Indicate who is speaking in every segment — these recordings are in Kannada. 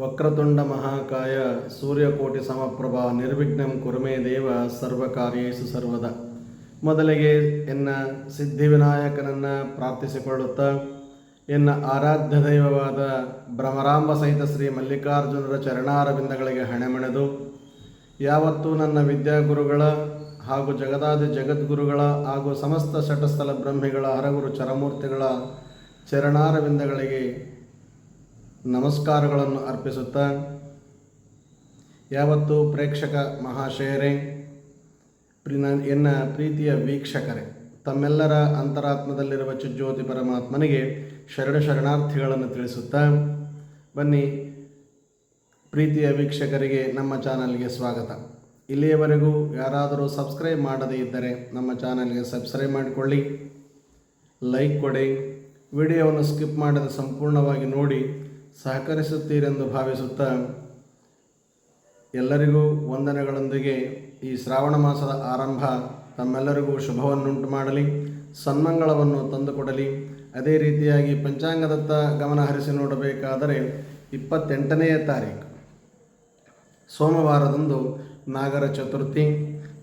Speaker 1: ವಕ್ರತುಂಡ ಮಹಾಕಾಯ ಸೂರ್ಯಕೋಟಿ ಸಮಪ್ರಭಾ ನಿರ್ವಿಘ್ನಂ ಕುರುಮೇ ದೇವ ಸರ್ವಕಾರ್ಯೇಸು ಸರ್ವದ. ಮೊದಲಿಗೆ ಎನ್ನ ಸಿದ್ಧಿವಿನಾಯಕನನ್ನು ಪ್ರಾರ್ಥಿಸಿಕೊಳ್ಳುತ್ತಾ, ಎನ್ನ ಆರಾಧ್ಯ ದೈವವಾದ ಭ್ರಮರಾಂಬ ಸಹಿತ ಶ್ರೀ ಮಲ್ಲಿಕಾರ್ಜುನರ ಚರಣಾರವಿಂದಗಳಿಗೆ ಹಣೆಮಣೆದು, ಯಾವತ್ತೂ ನನ್ನ ವಿದ್ಯಾಗುರುಗಳ ಹಾಗೂ ಜಗದಾದಿ ಜಗದ್ಗುರುಗಳ ಹಾಗೂ ಸಮಸ್ತ ಷಟಸ್ಥಲ ಬ್ರಹ್ಮಿಗಳ ಹರಗುರು ಚರಮೂರ್ತಿಗಳ ಚರಣಾರವಿಂದಗಳಿಗೆ ನಮಸ್ಕಾರಗಳನ್ನು ಅರ್ಪಿಸುತ್ತಾ ಯಾವತ್ತು ಪ್ರೇಕ್ಷಕ ಮಹಾಶಯರೇ, ಪ್ರಿ ಎನ್ನ ಪ್ರೀತಿಯ ವೀಕ್ಷಕರೇ, ತಮ್ಮೆಲ್ಲರ ಅಂತರಾತ್ಮದಲ್ಲಿರುವ ಚುಜ್ಯೋತಿ ಪರಮಾತ್ಮನಿಗೆ ಶರಣ ಶರಣಾರ್ಥಿಗಳನ್ನು ತಿಳಿಸುತ್ತಾ ಬನ್ನಿ. ಪ್ರೀತಿಯ ವೀಕ್ಷಕರಿಗೆ ನಮ್ಮ ಚಾನಲ್ಗೆ ಸ್ವಾಗತ. ಇಲ್ಲಿಯವರೆಗೂ ಯಾರಾದರೂ ಸಬ್ಸ್ಕ್ರೈಬ್ ಮಾಡದೇ ಇದ್ದರೆ ನಮ್ಮ ಚಾನಲ್ಗೆ ಸಬ್ಸ್ಕ್ರೈಬ್ ಮಾಡಿಕೊಳ್ಳಿ. ಲೈಕ್ ಕೊಡಿ. ವಿಡಿಯೋವನ್ನು ಸ್ಕಿಪ್ ಮಾಡದೆ ಸಂಪೂರ್ಣವಾಗಿ ನೋಡಿ. ಸಹಕರಿಸುತ್ತೀರೆಂದು ಭಾವಿಸುತ್ತಾ ಎಲ್ಲರಿಗೂ ವಂದನೆಗಳೊಂದಿಗೆ ಈ ಶ್ರಾವಣ ಮಾಸದ ಆರಂಭ ತಮ್ಮೆಲ್ಲರಿಗೂ ಶುಭವನ್ನುಂಟು ಮಾಡಲಿ, ಸನ್ಮಂಗಳವನ್ನು ತಂದುಕೊಡಲಿ. ಅದೇ ರೀತಿಯಾಗಿ ಪಂಚಾಂಗದತ್ತ ಗಮನ ಹರಿಸಿ ನೋಡಬೇಕಾದರೆ ಇಪ್ಪತ್ತೆಂಟನೆಯ ತಾರೀಕು ಸೋಮವಾರದಂದು ನಾಗರ ಚತುರ್ಥಿ,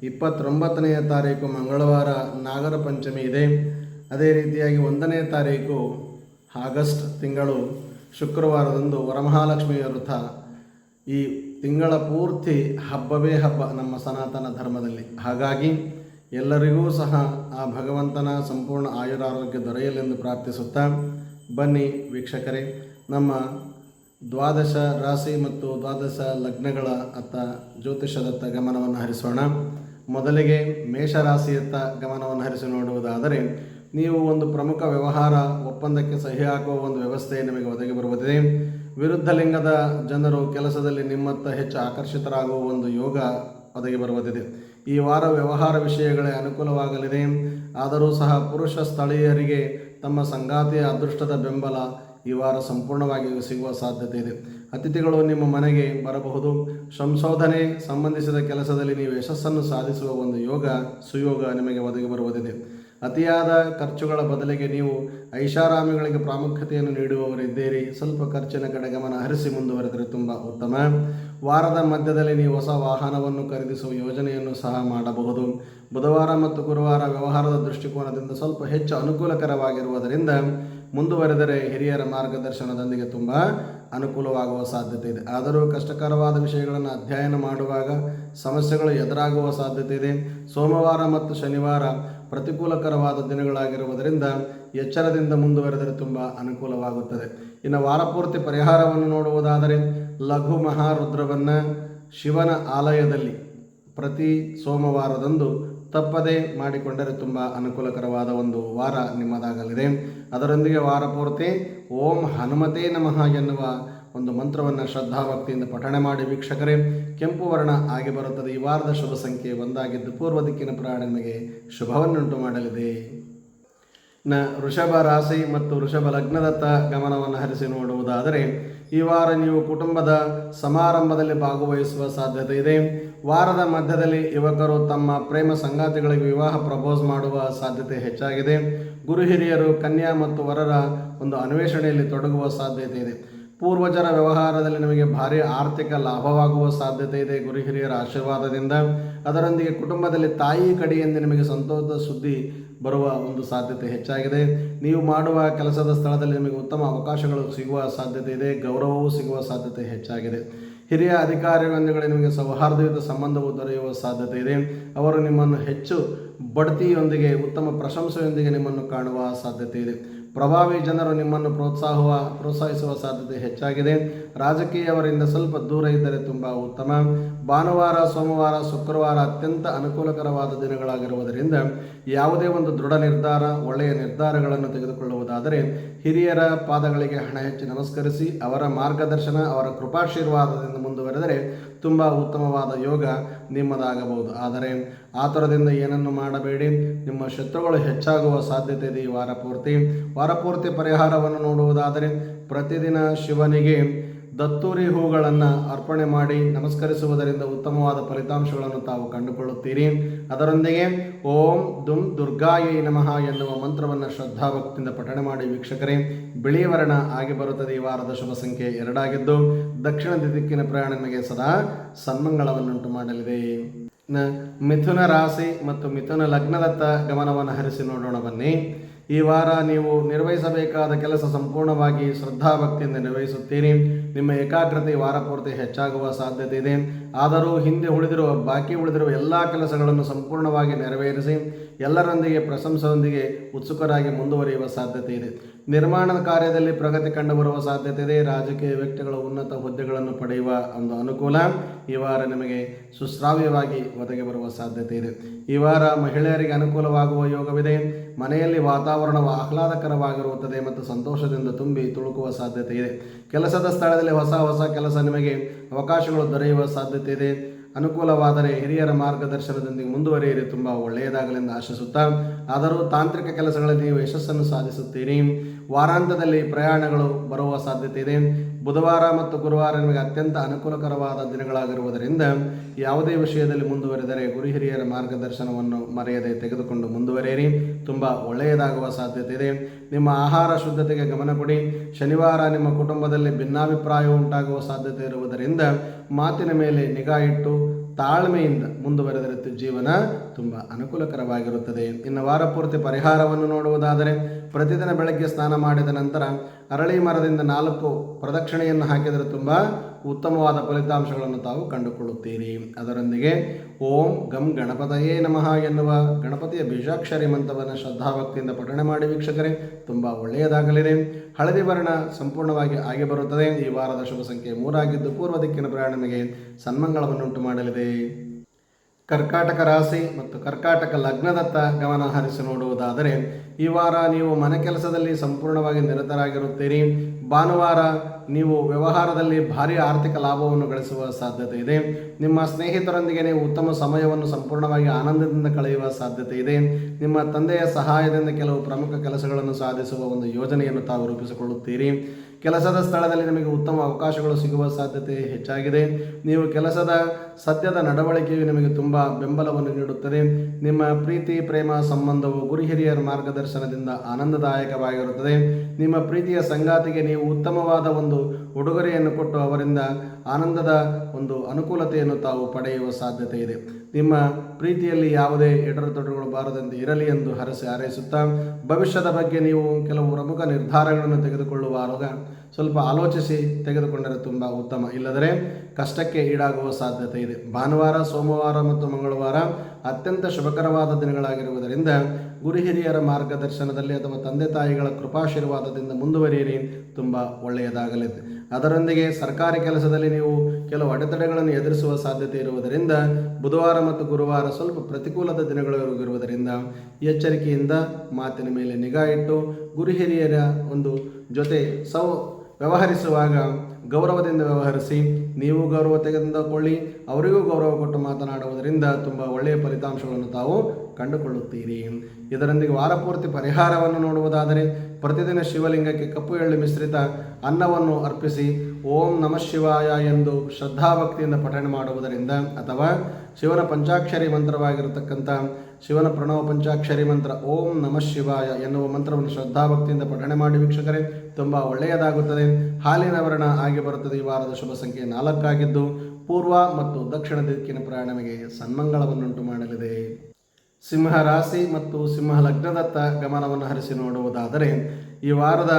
Speaker 1: ಇಪ್ಪತ್ತೊಂಬತ್ತನೆಯ ತಾರೀಕು ಮಂಗಳವಾರ ನಾಗರ ಪಂಚಮಿ ಇದೆ. ಅದೇ ರೀತಿಯಾಗಿ ಒಂದನೇ ತಾರೀಕು ಆಗಸ್ಟ್ ತಿಂಗಳು ಶುಕ್ರವಾರದಂದು ವರಮಹಾಲಕ್ಷ್ಮಿಯ ವೃತ ಈ ತಿಂಗಳ ಪೂರ್ತಿ ಹಬ್ಬವೇ ಹಬ್ಬ ನಮ್ಮ ಸನಾತನ ಧರ್ಮದಲ್ಲಿ. ಹಾಗಾಗಿ ಎಲ್ಲರಿಗೂ ಸಹ ಆ ಭಗವಂತನ ಸಂಪೂರ್ಣ ಆಯುರಾರೋಗ್ಯ ದೊರೆಯಲೆಂದು ಪ್ರಾರ್ಥಿಸುತ್ತಾ ಬನ್ನಿ ವೀಕ್ಷಕರೇ, ನಮ್ಮ ದ್ವಾದಶ ರಾಶಿ ಮತ್ತು ದ್ವಾದಶ ಲಗ್ನಗಳ ಅತ್ತ ಜ್ಯೋತಿಷದತ್ತ ಗಮನವನ್ನು ಹರಿಸೋಣ. ಮೊದಲಿಗೆ ಮೇಷರಾಶಿಯತ್ತ ಗಮನವನ್ನು ಹರಿಸಿ ನೋಡುವುದಾದರೆ ನೀವು ಒಂದು ಪ್ರಮುಖ ವ್ಯವಹಾರ, ಒಪ್ಪಂದಕ್ಕೆ ಸಹಿ ಹಾಕುವ ಒಂದು ವ್ಯವಸ್ಥೆ ನಿಮಗೆ ಒದಗಿ ಬರುವುದಿದೆ. ವಿರುದ್ಧ ಲಿಂಗದ ಜನರು ಕೆಲಸದಲ್ಲಿ ನಿಮ್ಮತ್ತ ಹೆಚ್ಚು ಆಕರ್ಷಿತರಾಗುವ ಒಂದು ಯೋಗ ಒದಗಿ ಬರುವುದಿದೆ. ಈ ವಾರ ವ್ಯವಹಾರ ವಿಷಯಗಳೇ ಅನುಕೂಲವಾಗಲಿದೆ. ಆದರೂ ಸಹ ಪುರುಷ ಸ್ಥಳೀಯರಿಗೆ ತಮ್ಮ ಸಂಗಾತಿಯ ಅದೃಷ್ಟದ ಬೆಂಬಲ ಈ ವಾರ ಸಂಪೂರ್ಣವಾಗಿ ಸಿಗುವ ಸಾಧ್ಯತೆ ಇದೆ. ಅತಿಥಿಗಳು ನಿಮ್ಮ ಮನೆಗೆ ಬರಬಹುದು. ಸಂಶೋಧನೆ ಸಂಬಂಧಿಸಿದ ಕೆಲಸದಲ್ಲಿ ನೀವು ಯಶಸ್ಸನ್ನು ಸಾಧಿಸುವ ಒಂದು ಯೋಗ, ಸುಯೋಗ ನಿಮಗೆ ಒದಗಿ ಬರುವುದಿದೆ. ಅತಿಯಾದ ಖರ್ಚುಗಳ ಬದಲಿಗೆ ನೀವು ಐಷಾರಾಮಿಗಳಿಗೆ ಪ್ರಾಮುಖ್ಯತೆಯನ್ನು ನೀಡುವವರಿದ್ದೀರಿ. ಸ್ವಲ್ಪ ಖರ್ಚಿನ ಕಡೆ ಗಮನ ಹರಿಸಿ ಮುಂದುವರೆದರೆ ತುಂಬ ಉತ್ತಮ. ವಾರದ ಮಧ್ಯದಲ್ಲಿ ನೀವು ಹೊಸ ವಾಹನವನ್ನು ಖರೀದಿಸುವ ಯೋಜನೆಯನ್ನು ಸಹ ಮಾಡಬಹುದು. ಬುಧವಾರ ಮತ್ತು ಗುರುವಾರ ವ್ಯವಹಾರದ ದೃಷ್ಟಿಕೋನದಿಂದ ಸ್ವಲ್ಪ ಹೆಚ್ಚು ಅನುಕೂಲಕರವಾಗಿರುವುದರಿಂದ ಮುಂದುವರೆದರೆ ಹಿರಿಯರ ಮಾರ್ಗದರ್ಶನದೊಂದಿಗೆ ತುಂಬ ಅನುಕೂಲವಾಗುವ ಸಾಧ್ಯತೆ ಇದೆ. ಆದರೂ ಕಷ್ಟಕರವಾದ ವಿಷಯಗಳನ್ನು ಅಧ್ಯಯನ ಮಾಡುವಾಗ ಸಮಸ್ಯೆಗಳು ಎದುರಾಗುವ ಸಾಧ್ಯತೆ ಇದೆ. ಸೋಮವಾರ ಮತ್ತು ಶನಿವಾರ ಪ್ರತಿಕೂಲಕರವಾದ ದಿನಗಳಾಗಿರುವುದರಿಂದ ಎಚ್ಚರದಿಂದ ಮುಂದುವರೆದರೆ ತುಂಬ ಅನುಕೂಲವಾಗುತ್ತದೆ. ಇನ್ನು ವಾರಪೂರ್ತಿ ಪರಿಹಾರವನ್ನು ನೋಡುವುದಾದರೆ ಲಘು ಮಹಾರುದ್ರವನ್ನು ಶಿವನ ಆಲಯದಲ್ಲಿ ಪ್ರತಿ ಸೋಮವಾರದಂದು ತಪ್ಪದೇ ಮಾಡಿಕೊಂಡರೆ ತುಂಬ ಅನುಕೂಲಕರವಾದ ಒಂದು ವಾರ ನಿಮ್ಮದಾಗಲಿದೆ. ಅದರೊಂದಿಗೆ ವಾರ ಪೂರ್ತಿ ಓಂ ಹನುಮತೇ ನಮಃ ಎನ್ನುವ ಒಂದು ಮಂತ್ರವನ್ನು ಶ್ರದ್ಧಾಭಕ್ತಿಯಿಂದ ಪಠಣೆ ಮಾಡಿ ವೀಕ್ಷಕರೇ. ಕೆಂಪು ವರ್ಣ ಆಗಿ ಬರುತ್ತದೆ. ಈ ವಾರದ ಶುಭ ಸಂಖ್ಯೆ ಒಂದಾಗಿದ್ದು ಪೂರ್ವ ದಿಕ್ಕಿನ ಪ್ರಯಾಣ ನಿಮಗೆ ಶುಭವನ್ನುಂಟು ಮಾಡಲಿದೆ. ನ ವೃಷಭ ರಾಶಿ ಮತ್ತು ವೃಷಭ ಲಗ್ನದತ್ತ ಗಮನವನ್ನು ಹರಿಸಿ ನೋಡುವುದಾದರೆ, ಈ ವಾರ ನೀವು ಕುಟುಂಬದ ಸಮಾರಂಭದಲ್ಲಿ ಭಾಗವಹಿಸುವ ಸಾಧ್ಯತೆ ಇದೆ. ವಾರದ ಮಧ್ಯದಲ್ಲಿ ಯುವಕರು ತಮ್ಮ ಪ್ರೇಮ ಸಂಗಾತಿಗಳಿಗೆ ವಿವಾಹ ಪ್ರಪೋಸ್ ಮಾಡುವ ಸಾಧ್ಯತೆ ಹೆಚ್ಚಾಗಿದೆ. ಗುರು ಹಿರಿಯರು ಕನ್ಯಾ ಮತ್ತು ವರರ ಒಂದು ಅನ್ವೇಷಣೆಯಲ್ಲಿ ತೊಡಗುವ ಸಾಧ್ಯತೆ ಇದೆ. ಪೂರ್ವಜರ ವ್ಯವಹಾರದಲ್ಲಿ ನಿಮಗೆ ಭಾರಿ ಆರ್ಥಿಕ ಲಾಭವಾಗುವ ಸಾಧ್ಯತೆ ಇದೆ ಗುರು ಹಿರಿಯರ ಆಶೀರ್ವಾದದಿಂದ. ಅದರೊಂದಿಗೆ ಕುಟುಂಬದಲ್ಲಿ ತಾಯಿ ಕಡೆಯಿಂದ ನಿಮಗೆ ಸಂತೋಷದ ಸುದ್ದಿ ಬರುವ ಒಂದು ಸಾಧ್ಯತೆ ಹೆಚ್ಚಾಗಿದೆ. ನೀವು ಮಾಡುವ ಕೆಲಸದ ಸ್ಥಳದಲ್ಲಿ ನಿಮಗೆ ಉತ್ತಮ ಅವಕಾಶಗಳು ಸಿಗುವ ಸಾಧ್ಯತೆ ಇದೆ, ಗೌರವವೂ ಸಿಗುವ ಸಾಧ್ಯತೆ ಹೆಚ್ಚಾಗಿದೆ. ಹಿರಿಯ ಅಧಿಕಾರಿಗಳೊಂದಿಗೆ ನಿಮಗೆ ಸೌಹಾರ್ದಯುತ ಸಂಬಂಧವು ದೊರೆಯುವ ಸಾಧ್ಯತೆ ಇದೆ. ಅವರು ನಿಮ್ಮನ್ನು ಹೆಚ್ಚು ಬಡ್ತಿಯೊಂದಿಗೆ, ಉತ್ತಮ ಪ್ರಶಂಸೆಯೊಂದಿಗೆ ನಿಮ್ಮನ್ನು ಕಾಣುವ ಸಾಧ್ಯತೆ ಇದೆ. ಪ್ರಭಾವಿ ಜನರು ನಿಮ್ಮನ್ನು ಪ್ರೋತ್ಸಾಹುವ, ಪ್ರೋತ್ಸಾಹಿಸುವ ಸಾಧ್ಯತೆ ಹೆಚ್ಚಾಗಿದೆ. ರಾಜಕೀಯವರಿಂದ ಸ್ವಲ್ಪ ದೂರ ಇದ್ದರೆ ತುಂಬ ಉತ್ತಮ. ಭಾನುವಾರ, ಸೋಮವಾರ, ಶುಕ್ರವಾರ ಅತ್ಯಂತ ಅನುಕೂಲಕರವಾದ ದಿನಗಳಾಗಿರುವುದರಿಂದ ಯಾವುದೇ ಒಂದು ದೃಢ ನಿರ್ಧಾರ, ಒಳ್ಳೆಯ ನಿರ್ಧಾರಗಳನ್ನು ತೆಗೆದುಕೊಳ್ಳುವುದಾದರೆ ಹಿರಿಯರ ಪಾದಗಳಿಗೆ ಹಣ ಹೆಚ್ಚಿ ನಮಸ್ಕರಿಸಿ, ಅವರ ಮಾರ್ಗದರ್ಶನ, ಅವರ ಕೃಪಾಶೀರ್ವಾದದಿಂದ ಮುಂದುವರೆದರೆ ತುಂಬ ಉತ್ತಮವಾದ ಯೋಗ ನಿಮ್ಮದಾಗಬಹುದು. ಆದರೆ ಆತುರದಿಂದ ಏನನ್ನು ಮಾಡಬೇಡಿ? ನಿಮ್ಮ ಶತ್ರುಗಳು ಹೆಚ್ಚಾಗುವ ಸಾಧ್ಯತೆ ಇದೆ ಈ ವಾರ ಪೂರ್ತಿ ವಾರ ಪೂರ್ತಿ ಪರಿಹಾರವನ್ನು ನೋಡುವುದಾದರೆ ಪ್ರತಿದಿನ ಶಿವನಿಗೆ ದತ್ತೂರಿ ಹೂಗಳನ್ನು ಅರ್ಪಣೆ ಮಾಡಿ ನಮಸ್ಕರಿಸುವುದರಿಂದ ಉತ್ತಮವಾದ ಫಲಿತಾಂಶಗಳನ್ನು ತಾವು ಕಂಡುಕೊಳ್ಳುತ್ತೀರಿ. ಅದರೊಂದಿಗೆ ಓಂ ದುಂ ದುರ್ಗಾಯೈ ನಮಃ ಎನ್ನುವ ಮಂತ್ರವನ್ನು ಶ್ರದ್ಧಾಭಕ್ತಿಯಿಂದ ಪಠಣೆ ಮಾಡಿ ವೀಕ್ಷಕರೇ, ಬಿಳಿ ವರ್ಣ ಆಗಿ ಬರುತ್ತದೆ. ಈ ವಾರದ ಶುಭ ಸಂಖ್ಯೆ ಎರಡಾಗಿದ್ದು, ದಕ್ಷಿಣ ದಿಕ್ಕಿನ ಪ್ರಯಾಣ ನಿಮಗೆ ಸದಾ ಸನ್ಮಂಗಳವನ್ನುಂಟು ಮಾಡಲಿದೆ. ಮಿಥುನ ರಾಶಿ ಮತ್ತು ಮಿಥುನ ಲಗ್ನದತ್ತ ಗಮನವನ್ನು ಹರಿಸಿ ನೋಡೋಣ ಬನ್ನಿ. ಈ ವಾರ ನೀವು ನಿರ್ವಹಿಸಬೇಕಾದ ಕೆಲಸ ಸಂಪೂರ್ಣವಾಗಿ ಶ್ರದ್ಧಾಭಕ್ತಿಯಿಂದ ನಿರ್ವಹಿಸುತ್ತೀರಿ. ನಿಮ್ಮ ಏಕಾಗ್ರತೆ ವಾರ ಪೂರ್ತಿ ಹೆಚ್ಚಾಗುವ ಸಾಧ್ಯತೆ ಇದೆ. ಆದರೂ ಹಿಂದೆ ಉಳಿದಿರುವ, ಬಾಕಿ ಉಳಿದಿರುವ ಎಲ್ಲ ಕೆಲಸಗಳನ್ನು ಸಂಪೂರ್ಣವಾಗಿ ನೆರವೇರಿಸಿ, ಎಲ್ಲರೊಂದಿಗೆ ಪ್ರಶಂಸೆಯೊಂದಿಗೆ ಉತ್ಸುಕರಾಗಿ ಮುಂದುವರಿಯುವ ಸಾಧ್ಯತೆ ಇದೆ. ನಿರ್ಮಾಣದ ಕಾರ್ಯದಲ್ಲಿ ಪ್ರಗತಿ ಕಂಡುಬರುವ ಸಾಧ್ಯತೆ ಇದೆ. ರಾಜಕೀಯ ವ್ಯಕ್ತಿಗಳ ಉನ್ನತ ಹುದ್ದೆಗಳನ್ನು ಪಡೆಯುವ ಒಂದು ಅನುಕೂಲ ಈ ವಾರ ನಿಮಗೆ ಸುಶ್ರಾವ್ಯವಾಗಿ ಒದಗಿ ಬರುವ ಸಾಧ್ಯತೆ ಇದೆ. ಈ ವಾರ ಮಹಿಳೆಯರಿಗೆ ಅನುಕೂಲವಾಗುವ ಯೋಗವಿದೆ. ಮನೆಯಲ್ಲಿ ವಾತಾವರಣವು ಆಹ್ಲಾದಕರವಾಗಿರುತ್ತದೆ ಮತ್ತು ಸಂತೋಷದಿಂದ ತುಂಬಿ ತುಳುಕುವ ಸಾಧ್ಯತೆ ಇದೆ. ಕೆಲಸದ ಸ್ಥಳದಲ್ಲಿ ಹೊಸ ಹೊಸ ಕೆಲಸ ನಿಮಗೆ ಅವಕಾಶಗಳು ದೊರೆಯುವ ಸಾಧ್ಯತೆ ಇದೆ. ಅನುಕೂಲವಾದರೆ ಹಿರಿಯರ ಮಾರ್ಗದರ್ಶನದೊಂದಿಗೆ ಮುಂದುವರಿಯಿರಿ. ತುಂಬ ಒಳ್ಳೆಯದಾಗಲೆಂದು ಆಶಿಸುತ್ತಾ, ಆದರೂ ತಾಂತ್ರಿಕ ಕೆಲಸಗಳಲ್ಲಿ ಯಶಸ್ಸನ್ನು ಸಾಧಿಸುತ್ತೀರಿ. ವಾರಾಂತ್ಯದಲ್ಲಿ ಪ್ರಯಾಣಗಳು ಬರುವ ಸಾಧ್ಯತೆ ಇದೆ. ಬುಧವಾರ ಮತ್ತು ಗುರುವಾರ ನಿಮಗೆ ಅತ್ಯಂತ ಅನುಕೂಲಕರವಾದ ದಿನಗಳಾಗಿರುವುದರಿಂದ ಯಾವುದೇ ವಿಷಯದಲ್ಲಿ ಮುಂದುವರೆದರೆ ಗುರು ಹಿರಿಯರ ಮಾರ್ಗದರ್ಶನವನ್ನು ಮರೆಯದೆ ತೆಗೆದುಕೊಂಡು ಮುಂದುವರಿಯಿರಿ. ತುಂಬ ಒಳ್ಳೆಯದಾಗುವ ಸಾಧ್ಯತೆ ಇದೆ. ನಿಮ್ಮ ಆಹಾರ ಶುದ್ಧತೆಗೆ ಗಮನ ಕೊಡಿ. ಶನಿವಾರ ನಿಮ್ಮ ಕುಟುಂಬದಲ್ಲಿ ಭಿನ್ನಾಭಿಪ್ರಾಯ ಉಂಟಾಗುವ ಸಾಧ್ಯತೆ ಇರುವುದರಿಂದ ಮಾತಿನ ಮೇಲೆ ನಿಗಾ ಇಟ್ಟು ತಾಳ್ಮೆಯಿಂದ ಮುಂದುವರೆದಿರುತ್ತೆ ಜೀವನ, ತುಂಬ ಅನುಕೂಲಕರವಾಗಿರುತ್ತದೆ. ಇನ್ನು ವಾರ ಪೂರ್ತಿ ಪರಿಹಾರವನ್ನು ನೋಡುವುದಾದರೆ ಪ್ರತಿದಿನ ಬೆಳಗ್ಗೆ ಸ್ನಾನ ಮಾಡಿದ ನಂತರ ಅರಳಿ ಮರದಿಂದ ನಾಲ್ಕು ಪ್ರದಕ್ಷಿಣೆಯನ್ನು ಹಾಕಿದರೆ ತುಂಬ ಉತ್ತಮವಾದ ಫಲಿತಾಂಶಗಳನ್ನು ತಾವು ಕಂಡುಕೊಳ್ಳುತ್ತೀರಿ. ಅದರೊಂದಿಗೆ ಓಂ ಗಂ ಗಣಪತಯೇ ನಮಃ ಎನ್ನುವ ಗಣಪತಿಯ ಬೀಜಾಕ್ಷರಿ ಮಂತ್ರವನ್ನು ಶ್ರದ್ಧಾಭಕ್ತಿಯಿಂದ ಪಠಣೆ ಮಾಡಿ ವೀಕ್ಷಕರೇ, ತುಂಬ ಒಳ್ಳೆಯದಾಗಲಿದೆ. ಹಳದಿ ವರ್ಣ ಸಂಪೂರ್ಣವಾಗಿ ಆಗಿ ಬರುತ್ತದೆ. ಈ ವಾರದ ಶುಭ ಸಂಖ್ಯೆ ಮೂರಾಗಿದ್ದು ಪೂರ್ವ ದಿಕ್ಕಿನ ಪ್ರಯಾಣ ನಿಮಗೆ ಸನ್ಮಂಗಳವನ್ನುಂಟು ಮಾಡಲಿದೆ. ಕರ್ಕಾಟಕ ರಾಶಿ ಮತ್ತು ಕರ್ಕಾಟಕ ಲಗ್ನದತ್ತ ಗಮನ ಹರಿಸಿ ನೋಡುವುದಾದರೆ ಈ ವಾರ ನೀವು ಮನೆ ಕೆಲಸದಲ್ಲಿ ಸಂಪೂರ್ಣವಾಗಿ ನಿರತರಾಗಿರುತ್ತೀರಿ. ಭಾನುವಾರ ನೀವು ವ್ಯವಹಾರದಲ್ಲಿ ಭಾರಿ ಆರ್ಥಿಕ ಲಾಭವನ್ನು ಗಳಿಸುವ ಸಾಧ್ಯತೆ ಇದೆ. ನಿಮ್ಮ ಸ್ನೇಹಿತರೊಂದಿಗೆ ನೀವು ಉತ್ತಮ ಸಮಯವನ್ನು ಸಂಪೂರ್ಣವಾಗಿ ಆನಂದದಿಂದ ಕಳೆಯುವ ಸಾಧ್ಯತೆ ಇದೆ. ನಿಮ್ಮ ತಂದೆಯ ಸಹಾಯದಿಂದ ಕೆಲವು ಪ್ರಮುಖ ಕೆಲಸಗಳನ್ನು ಸಾಧಿಸುವ ಒಂದು ಯೋಜನೆಯನ್ನು ತಾವು ರೂಪಿಸಿಕೊಳ್ಳುತ್ತೀರಿ. ಕೆಲಸದ ಸ್ಥಳದಲ್ಲಿ ನಿಮಗೆ ಉತ್ತಮ ಅವಕಾಶಗಳು ಸಿಗುವ ಸಾಧ್ಯತೆ ಹೆಚ್ಚಾಗಿದೆ. ನೀವು ಕೆಲಸದ ಸದ್ಯದ ನಡವಳಿಕೆಯು ನಿಮಗೆ ತುಂಬ ಬೆಂಬಲವನ್ನು ನೀಡುತ್ತದೆ. ನಿಮ್ಮ ಪ್ರೀತಿ, ಪ್ರೇಮ, ಸಂಬಂಧವು ಗುರು ಹಿರಿಯರ ಮಾರ್ಗದರ್ಶನದಿಂದ ಆನಂದದಾಯಕವಾಗಿರುತ್ತದೆ. ನಿಮ್ಮ ಪ್ರೀತಿಯ ಸಂಗಾತಿಗೆ ನೀವು ಉತ್ತಮವಾದ ಒಂದು ಉಡುಗೊರೆಯನ್ನು ಕೊಟ್ಟು ಅವರಿಂದ ಆನಂದದ ಒಂದು ಅನುಕೂಲತೆಯನ್ನು ತಾವು ಪಡೆಯುವ ಸಾಧ್ಯತೆ ಇದೆ. ನಿಮ್ಮ ಪ್ರೀತಿಯಲ್ಲಿ ಯಾವುದೇ ಎಡರುತೊಡರುಗಳು ಬಾರದಂತೆ ಇರಲಿ ಎಂದು ಹರಸಿ ಹಾರೈಸುತ್ತಾ, ಭವಿಷ್ಯದ ಬಗ್ಗೆ ನೀವು ಕೆಲವು ಪ್ರಮುಖ ನಿರ್ಧಾರಗಳನ್ನು ತೆಗೆದುಕೊಳ್ಳುವಾಗ ಸ್ವಲ್ಪ ಆಲೋಚಿಸಿ ತೆಗೆದುಕೊಂಡರೆ ತುಂಬ ಉತ್ತಮ. ಇಲ್ಲದರೆ ಕಷ್ಟಕ್ಕೆ ಈಡಾಗುವ ಸಾಧ್ಯತೆ ಇದೆ. ಭಾನುವಾರ, ಸೋಮವಾರ ಮತ್ತು ಮಂಗಳವಾರ ಅತ್ಯಂತ ಶುಭಕರವಾದ ದಿನಗಳಾಗಿರುವುದರಿಂದ ಗುರು ಹಿರಿಯರ ಮಾರ್ಗದರ್ಶನದಲ್ಲಿ ಅಥವಾ ತಂದೆ ತಾಯಿಗಳ ಕೃಪಾಶೀರ್ವಾದದಿಂದ ಮುಂದುವರಿಯಿರಿ. ತುಂಬ ಒಳ್ಳೆಯದಾಗಲಿದೆ. ಅದರೊಂದಿಗೆ ಸರ್ಕಾರಿ ಕೆಲಸದಲ್ಲಿ ನೀವು ಕೆಲವು ಅಡೆತಡೆಗಳನ್ನು ಎದುರಿಸುವ ಸಾಧ್ಯತೆ ಇರುವುದರಿಂದ, ಬುಧವಾರ ಮತ್ತು ಗುರುವಾರ ಸ್ವಲ್ಪ ಪ್ರತಿಕೂಲದ ದಿನಗಳಿರುವುದರಿಂದ ಎಚ್ಚರಿಕೆಯಿಂದ ಮಾತಿನ ಮೇಲೆ ನಿಗಾ ಇಟ್ಟು ಗುರು ಹಿರಿಯರ ಒಂದು ಜೊತೆ ಸೌ ವ್ಯವಹರಿಸುವಾಗ ಗೌರವದಿಂದ ವ್ಯವಹರಿಸಿ, ನೀವು ಗೌರವ ತೆಗೆದುಕೊಳ್ಳಿ, ಅವರಿಗೂ ಗೌರವ ಕೊಟ್ಟು ಮಾತನಾಡುವುದರಿಂದ ತುಂಬ ಒಳ್ಳೆಯ ಫಲಿತಾಂಶಗಳನ್ನು ತಾವು ಕಂಡುಕೊಳ್ಳುತ್ತೀರಿ. ಇದರೊಂದಿಗೆ ವಾರಪೂರ್ತಿ ಪರಿಹಾರವನ್ನು ನೋಡುವುದಾದರೆ, ಪ್ರತಿದಿನ ಶಿವಲಿಂಗಕ್ಕೆ ಕಪ್ಪು ಎಳ್ಳು ಮಿಶ್ರಿತ ಅನ್ನವನ್ನು ಅರ್ಪಿಸಿ, ಓಂ ನಮಃ ಶಿವಾಯ ಎಂದು ಶ್ರದ್ಧಾಭಕ್ತಿಯಿಂದ ಪಠಣೆ ಮಾಡುವುದರಿಂದ ಅಥವಾ ಶಿವನ ಪಂಚಾಕ್ಷರಿ ಮಂತ್ರವಾಗಿರತಕ್ಕಂಥ ಶಿವನ ಪ್ರಣವ ಪಂಚಾಕ್ಷರಿ ಮಂತ್ರ ಓಂ ನಮಃ ಶಿವಾಯ ಎನ್ನುವ ಮಂತ್ರವನ್ನು ಶ್ರದ್ಧಾಭಕ್ತಿಯಿಂದ ಪಠಣೆ ಮಾಡಿ ವೀಕ್ಷಕರೇ ತುಂಬ ಒಳ್ಳೆಯದಾಗುತ್ತದೆ. ಹಾಲಿನ ವರ್ಣ ಆಗಿ ಬರುತ್ತದೆ. ಈ ವಾರದ ಶುಭ ಸಂಖ್ಯೆ ನಾಲ್ಕಾಗಿದ್ದು, ಪೂರ್ವ ಮತ್ತು ದಕ್ಷಿಣ ದಿಕ್ಕಿನ ಪ್ರಯಾಣ ನಿಮಗೆ ಸನ್ಮಂಗಳವನ್ನುಂಟು ಮಾಡಲಿದೆ. ಸಿಂಹ ರಾಶಿ ಮತ್ತು ಸಿಂಹ ಲಗ್ನದತ್ತ ಗಮನವನ್ನು ಹರಿಸಿ ನೋಡುವುದಾದರೆ, ಈ ವಾರದ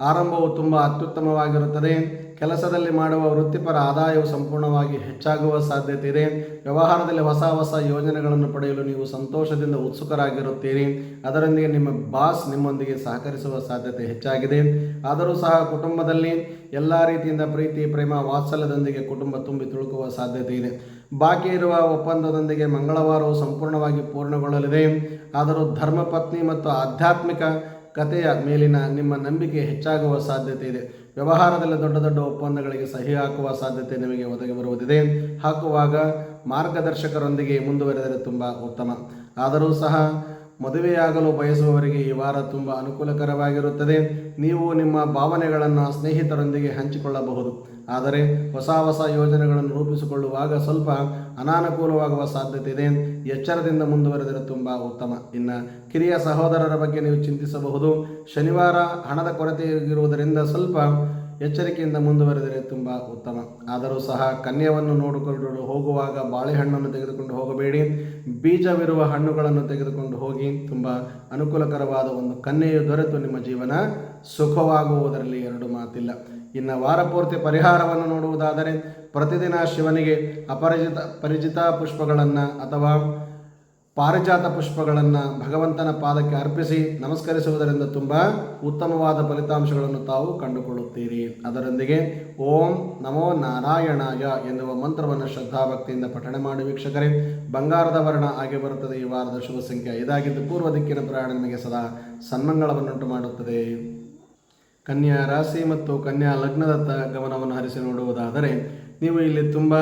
Speaker 1: ಆರಂಭವು ತುಂಬ ಅತ್ಯುತ್ತಮವಾಗಿರುತ್ತದೆ. ಕೆಲಸದಲ್ಲಿ ಮಾಡುವ ವೃತ್ತಿಪರ ಆದಾಯವು ಸಂಪೂರ್ಣವಾಗಿ ಹೆಚ್ಚಾಗುವ ಸಾಧ್ಯತೆ ಇದೆ ವ್ಯವಹಾರದಲ್ಲಿ ಹೊಸ ಹೊಸ ಯೋಜನೆಗಳನ್ನು ಪಡೆಯಲು ನೀವು ಸಂತೋಷದಿಂದ ಉತ್ಸುಕರಾಗಿರುತ್ತೀರಿ. ಅದರೊಂದಿಗೆ ನಿಮ್ಮ ಬಾಸ್ ನಿಮ್ಮೊಂದಿಗೆ ಸಹಕರಿಸುವ ಸಾಧ್ಯತೆ ಹೆಚ್ಚಾಗಿದೆ. ಆದರೂ ಸಹ ಕುಟುಂಬದಲ್ಲಿ ಎಲ್ಲ ರೀತಿಯಿಂದ ಪ್ರೀತಿ, ಪ್ರೇಮ, ವಾತ್ಸಲ್ಯದೊಂದಿಗೆ ಕುಟುಂಬ ತುಂಬಿ ತುಳುಕುವ ಸಾಧ್ಯತೆ ಇದೆ ಬಾಕಿ ಇರುವ ಒಪ್ಪಂದದೊಂದಿಗೆ ಮಂಗಳವಾರವು ಸಂಪೂರ್ಣವಾಗಿ ಪೂರ್ಣಗೊಳ್ಳಲಿದೆ. ಆದರೂ ಧರ್ಮಪತ್ನಿ ಮತ್ತು ಆಧ್ಯಾತ್ಮಿಕ ಕಥೆಯ ಮೇಲಿನ ನಿಮ್ಮ ನಂಬಿಕೆ ಹೆಚ್ಚಾಗುವ ಸಾಧ್ಯತೆ ಇದೆ ವ್ಯವಹಾರದಲ್ಲಿ ದೊಡ್ಡ ದೊಡ್ಡ ಒಪ್ಪಂದಗಳಿಗೆ ಸಹಿ ಹಾಕುವ ಸಾಧ್ಯತೆ ನಿಮಗೆ ಒದಗಿ ಬರುವುದಿದೆ. ಹಾಕುವಾಗ ಮಾರ್ಗದರ್ಶಕರೊಂದಿಗೆ ಮುಂದುವರೆದರೆ ತುಂಬ ಉತ್ತಮ. ಆದರೂ ಸಹ ಮದುವೆಯಾಗಲು ಬಯಸುವವರಿಗೆ ಈ ವಾರ ತುಂಬ ಅನುಕೂಲಕರವಾಗಿರುತ್ತದೆ. ನೀವು ನಿಮ್ಮ ಭಾವನೆಗಳನ್ನು ಸ್ನೇಹಿತರೊಂದಿಗೆ ಹಂಚಿಕೊಳ್ಳಬಹುದು. ಆದರೆ ಹೊಸ ಹೊಸ ಯೋಜನೆಗಳನ್ನು ರೂಪಿಸಿಕೊಳ್ಳುವಾಗ ಸ್ವಲ್ಪ ಅನಾನುಕೂಲವಾಗುವ ಸಾಧ್ಯತೆ ಇದೆ. ಎಚ್ಚರದಿಂದ ಮುಂದುವರೆದರೆ ತುಂಬ ಉತ್ತಮ. ಇನ್ನು ಕಿರಿಯ ಸಹೋದರರ ಬಗ್ಗೆ ನೀವು ಚಿಂತಿಸಬಹುದು. ಶನಿವಾರ ಹಣದ ಕೊರತೆಯಾಗಿರುವುದರಿಂದ ಸ್ವಲ್ಪ ಎಚ್ಚರಿಕೆಯಿಂದ ಮುಂದುವರೆದರೆ ತುಂಬ ಉತ್ತಮ. ಆದರೂ ಸಹ ಕನ್ಯವನ್ನು ನೋಡಿಕೊಂಡು ಹೋಗುವಾಗ ಬಾಳೆಹಣ್ಣನ್ನು ತೆಗೆದುಕೊಂಡು ಹೋಗಬೇಡಿ. ಬೀಜವಿರುವ ಹಣ್ಣುಗಳನ್ನು ತೆಗೆದುಕೊಂಡು ಹೋಗಿ ತುಂಬ ಅನುಕೂಲಕರವಾದ ಒಂದು ಕನ್ಯೆಯು ದೊರೆತು ನಿಮ್ಮ ಜೀವನ ಸುಖವಾಗುವುದರಲ್ಲಿ ಎರಡು ಮಾತಿಲ್ಲ. ಇನ್ನು ವಾರಪೂರ್ತಿ ಪರಿಹಾರವನ್ನು ನೋಡುವುದಾದರೆ ಪ್ರತಿದಿನ ಶಿವನಿಗೆ ಅಪರಿಚಿತ ಪರಿಚಿತ ಪುಷ್ಪಗಳನ್ನು ಅಥವಾ ಪಾರಿಜಾತ ಪುಷ್ಪಗಳನ್ನು ಭಗವಂತನ ಪಾದಕ್ಕೆ ಅರ್ಪಿಸಿ ನಮಸ್ಕರಿಸುವುದರಿಂದ ತುಂಬ ಉತ್ತಮವಾದ ಫಲಿತಾಂಶಗಳನ್ನು ತಾವು ಕಂಡುಕೊಳ್ಳುತ್ತೀರಿ. ಅದರೊಂದಿಗೆ ಓಂ ನಮೋ ನಾರಾಯಣಾಯ ಎನ್ನುವ ಮಂತ್ರವನ್ನು ಶ್ರದ್ಧಾಭಕ್ತಿಯಿಂದ ಪಠಣೆ ಮಾಡಿ ವೀಕ್ಷಕರೇ. ಬಂಗಾರದ ವರ್ಣ ಆಗಿ ಬರುತ್ತದೆ. ಈ ವಾರದ ಶುಭ ಸಂಖ್ಯೆ ಇದಾಗಿದ್ದು ಪೂರ್ವ ದಿಕ್ಕಿನ ಪ್ರಯಾಣ ನಿಮಗೆ ಸದಾ ಸನ್ಮಂಗಳವನ್ನುಂಟು ಮಾಡುತ್ತದೆ. ಕನ್ಯಾ ರಾಶಿ ಮತ್ತು ಕನ್ಯಾ ಲಗ್ನದತ್ತ ಗಮನವನ್ನು ಹರಿಸಿ ನೋಡುವುದಾದರೆ ನೀವು ಇಲ್ಲಿ ತುಂಬ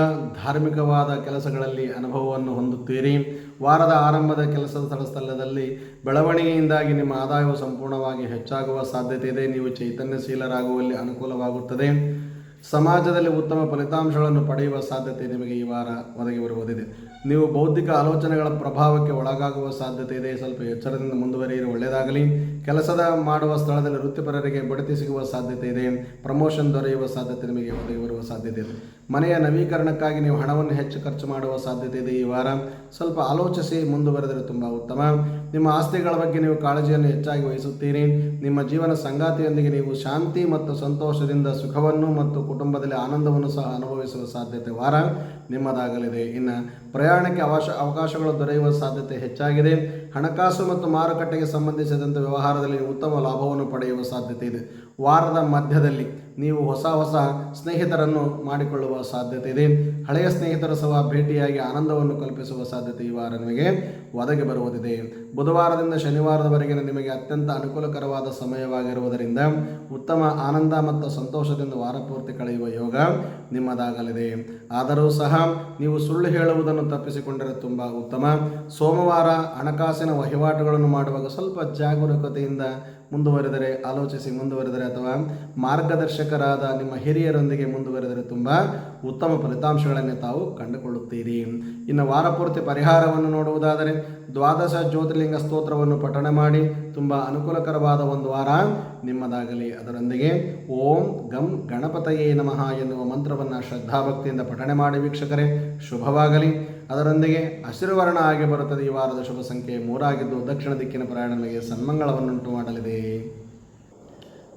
Speaker 1: ಧಾರ್ಮಿಕವಾದ ಕೆಲಸಗಳಲ್ಲಿ ಅನುಭವವನ್ನು ಹೊಂದುತ್ತೀರಿ. ವಾರದ ಆರಂಭದ ಕೆಲಸದ ಸ್ಥಳ ಸ್ಥಳದಲ್ಲಿ ಬೆಳವಣಿಗೆಯಿಂದಾಗಿ ನಿಮ್ಮ ಆದಾಯವು ಸಂಪೂರ್ಣವಾಗಿ ಹೆಚ್ಚಾಗುವ ಸಾಧ್ಯತೆ ಇದೆ. ನೀವು ಚೈತನ್ಯಶೀಲರಾಗುವಲ್ಲಿ ಅನುಕೂಲವಾಗುತ್ತದೆ. ಸಮಾಜದಲ್ಲಿ ಉತ್ತಮ ಫಲಿತಾಂಶಗಳನ್ನು ಪಡೆಯುವ ಸಾಧ್ಯತೆ ನಿಮಗೆ ಈ ವಾರ ಒದಗಿ ಬರುವುದಿದೆ. ನೀವು ಬೌದ್ಧಿಕ ಆಲೋಚನೆಗಳ ಪ್ರಭಾವಕ್ಕೆ ಒಳಗಾಗುವ ಸಾಧ್ಯತೆ ಇದೆ. ಸ್ವಲ್ಪ ಎಚ್ಚರದಿಂದ ಮುಂದುವರಿಯಲು ಒಳ್ಳೆಯದಾಗಲಿ. ಕೆಲಸದ ಮಾಡುವ ಸ್ಥಳದಲ್ಲಿ ವೃತ್ತಿಪರರಿಗೆ ಬಡ್ತಿ ಸಿಗುವ ಸಾಧ್ಯತೆ ಇದೆ. ಪ್ರಮೋಷನ್ ದೊರೆಯುವ ಸಾಧ್ಯತೆ ನಿಮಗೆ ಒದಗಿ ಬರುವ ಸಾಧ್ಯತೆ ಇದೆ. ಮನೆಯ ನವೀಕರಣಕ್ಕಾಗಿ ನೀವು ಹಣವನ್ನು ಹೆಚ್ಚು ಖರ್ಚು ಮಾಡುವ ಸಾಧ್ಯತೆ ಇದೆ ಈ ವಾರ. ಸ್ವಲ್ಪ ಆಲೋಚಿಸಿ ಮುಂದುವರೆದರೆ ತುಂಬ ಉತ್ತಮ. ನಿಮ್ಮ ಆಸ್ತಿಗಳ ಬಗ್ಗೆ ನೀವು ಕಾಳಜಿಯನ್ನು ಹೆಚ್ಚಾಗಿ ವಹಿಸುತ್ತೀರಿ. ನಿಮ್ಮ ಜೀವನ ಸಂಗಾತಿಯೊಂದಿಗೆ ನೀವು ಶಾಂತಿ ಮತ್ತು ಸಂತೋಷದಿಂದ ಸುಖವನ್ನು ಮತ್ತು ಕುಟುಂಬದಲ್ಲಿ ಆನಂದವನ್ನು ಸಹ ಅನುಭವಿಸುವ ಸಾಧ್ಯತೆ ವಾರ ನಿಮ್ಮದಾಗಲಿದೆ. ಇನ್ನು ಪ್ರಯಾಣಕ್ಕೆ ಅವಕಾಶ ಅವಕಾಶಗಳು ದೊರೆಯುವ ಸಾಧ್ಯತೆ ಹೆಚ್ಚಾಗಿದೆ. ಹಣಕಾಸು ಮತ್ತು ಮಾರುಕಟ್ಟೆಗೆ ಸಂಬಂಧಿಸಿದಂಥ ವ್ಯವಹಾರದಲ್ಲಿ ಉತ್ತಮ ಲಾಭವನ್ನು ಪಡೆಯುವ ಸಾಧ್ಯತೆ ಇದೆ. ವಾರದ ಮಧ್ಯದಲ್ಲಿ ನೀವು ಹೊಸ ಹೊಸ ಸ್ನೇಹಿತರನ್ನು ಮಾಡಿಕೊಳ್ಳುವ ಸಾಧ್ಯತೆ ಇದೆ. ಹಳೆಯ ಸ್ನೇಹಿತರ ಸಹ ಭೇಟಿಯಾಗಿ ಆನಂದವನ್ನು ಕಲ್ಪಿಸುವ ಸಾಧ್ಯತೆ ಈ ವಾರ ನಿಮಗೆ ಒದಗಿ ಬರುವುದಿದೆ. ಬುಧವಾರದಿಂದ ಶನಿವಾರದವರೆಗಿನ ನಿಮಗೆ ಅತ್ಯಂತ ಅನುಕೂಲಕರವಾದ ಸಮಯವಾಗಿರುವುದರಿಂದ ಉತ್ತಮ ಆನಂದ ಮತ್ತು ಸಂತೋಷದಿಂದ ವಾರ ಪೂರ್ತಿ ಕಳೆಯುವ ಯೋಗ ನಿಮ್ಮದಾಗಲಿದೆ. ಆದರೂ ಸಹ ನೀವು ಸುಳ್ಳು ಹೇಳುವುದನ್ನು ತಪ್ಪಿಸಿಕೊಂಡರೆ ತುಂಬ ಉತ್ತಮ. ಸೋಮವಾರ ಹಣಕಾಸಿನ ವಹಿವಾಟುಗಳನ್ನು ಮಾಡುವಾಗ ಸ್ವಲ್ಪ ಜಾಗರೂಕತೆಯಿಂದ ಮುಂದುವರೆದರೆ, ಆಲೋಚಿಸಿ ಮುಂದುವರೆದರೆ ಅಥವಾ ಮಾರ್ಗದರ್ಶಕರಾದ ನಿಮ್ಮ ಹಿರಿಯರೊಂದಿಗೆ ಮುಂದುವರೆದರೆ ತುಂಬ ಉತ್ತಮ ಫಲಿತಾಂಶಗಳನ್ನು ತಾವು ಕಂಡುಕೊಳ್ಳುತ್ತೀರಿ. ಇನ್ನು ವಾರಪೂರ್ತಿ ಪರಿಹಾರವನ್ನು ನೋಡುವುದಾದರೆ, ದ್ವಾದಶ ಜ್ಯೋತಿರ್ಲಿಂಗ ಸ್ತೋತ್ರವನ್ನು ಪಠಣ ಮಾಡಿ, ತುಂಬ ಅನುಕೂಲಕರವಾದ ಒಂದು ವಾರ ನಿಮ್ಮದಾಗಲಿ. ಅದರೊಂದಿಗೆ ಓಂ ಗಂ ಗಣಪತಯೇ ನಮಃ ಎನ್ನುವ ಮಂತ್ರವನ್ನು ಶ್ರದ್ಧಾಭಕ್ತಿಯಿಂದ ಪಠಣೆ ಮಾಡಿ ವೀಕ್ಷಕರೇ, ಶುಭವಾಗಲಿ. ಅದರೊಂದಿಗೆ ಹಸಿರುವರ್ಣ ಆಗಿ ಬರುತ್ತದೆ. ಈ ವಾರದ ಶುಭ ಸಂಖ್ಯೆ ಮೂರಾಗಿದ್ದು, ದಕ್ಷಿಣ ದಿಕ್ಕಿನ ಪ್ರಯಾಣಗಳಿಗೆ ನಿಮಗೆ ಸನ್ಮಂಗಳವನ್ನುಂಟು ಮಾಡಲಿದೆ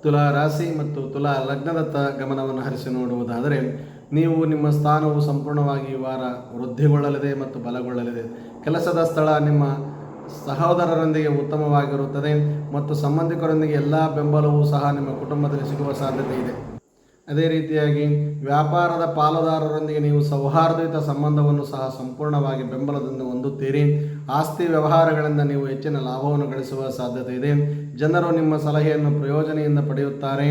Speaker 1: ತುಲಾ ರಾಶಿ ಮತ್ತು ತುಲಾ ಲಗ್ನದತ್ತ ಗಮನವನ್ನು ಹರಿಸಿ ನೋಡುವುದಾದರೆ, ನೀವು ನಿಮ್ಮ ಸ್ಥಾನವು ಸಂಪೂರ್ಣವಾಗಿ ಈ ವಾರ ವೃದ್ಧಿಗೊಳ್ಳಲಿದೆ ಮತ್ತು ಬಲಗೊಳ್ಳಲಿದೆ. ಕೆಲಸದ ಸ್ಥಳ ನಿಮ್ಮ ಸಹೋದರರೊಂದಿಗೆ ಉತ್ತಮವಾಗಿರುತ್ತದೆ ಮತ್ತು ಸಂಬಂಧಿಕರೊಂದಿಗೆ ಎಲ್ಲ ಬೆಂಬಲವೂ ಸಹ ನಿಮ್ಮ ಕುಟುಂಬದಲ್ಲಿ ಸಿಗುವ ಸಾಧ್ಯತೆ ಇದೆ. ಅದೇ ರೀತಿಯಾಗಿ ವ್ಯಾಪಾರದ ಪಾಲುದಾರರೊಂದಿಗೆ ನೀವು ಸೌಹಾರ್ದಯುತ ಸಂಬಂಧವನ್ನು ಸಹ ಸಂಪೂರ್ಣವಾಗಿ ಬೆಂಬಲದಿಂದ ಹೊಂದುತ್ತೀರಿ. ಆಸ್ತಿ ವ್ಯವಹಾರಗಳಿಂದ ನೀವು ಹೆಚ್ಚಿನ ಲಾಭವನ್ನು ಗಳಿಸುವ ಸಾಧ್ಯತೆ ಇದೆ. ಜನರು ನಿಮ್ಮ ಸಲಹೆಯನ್ನು ಪ್ರಯೋಜನೆಯಿಂದ ಪಡೆಯುತ್ತಾರೆ.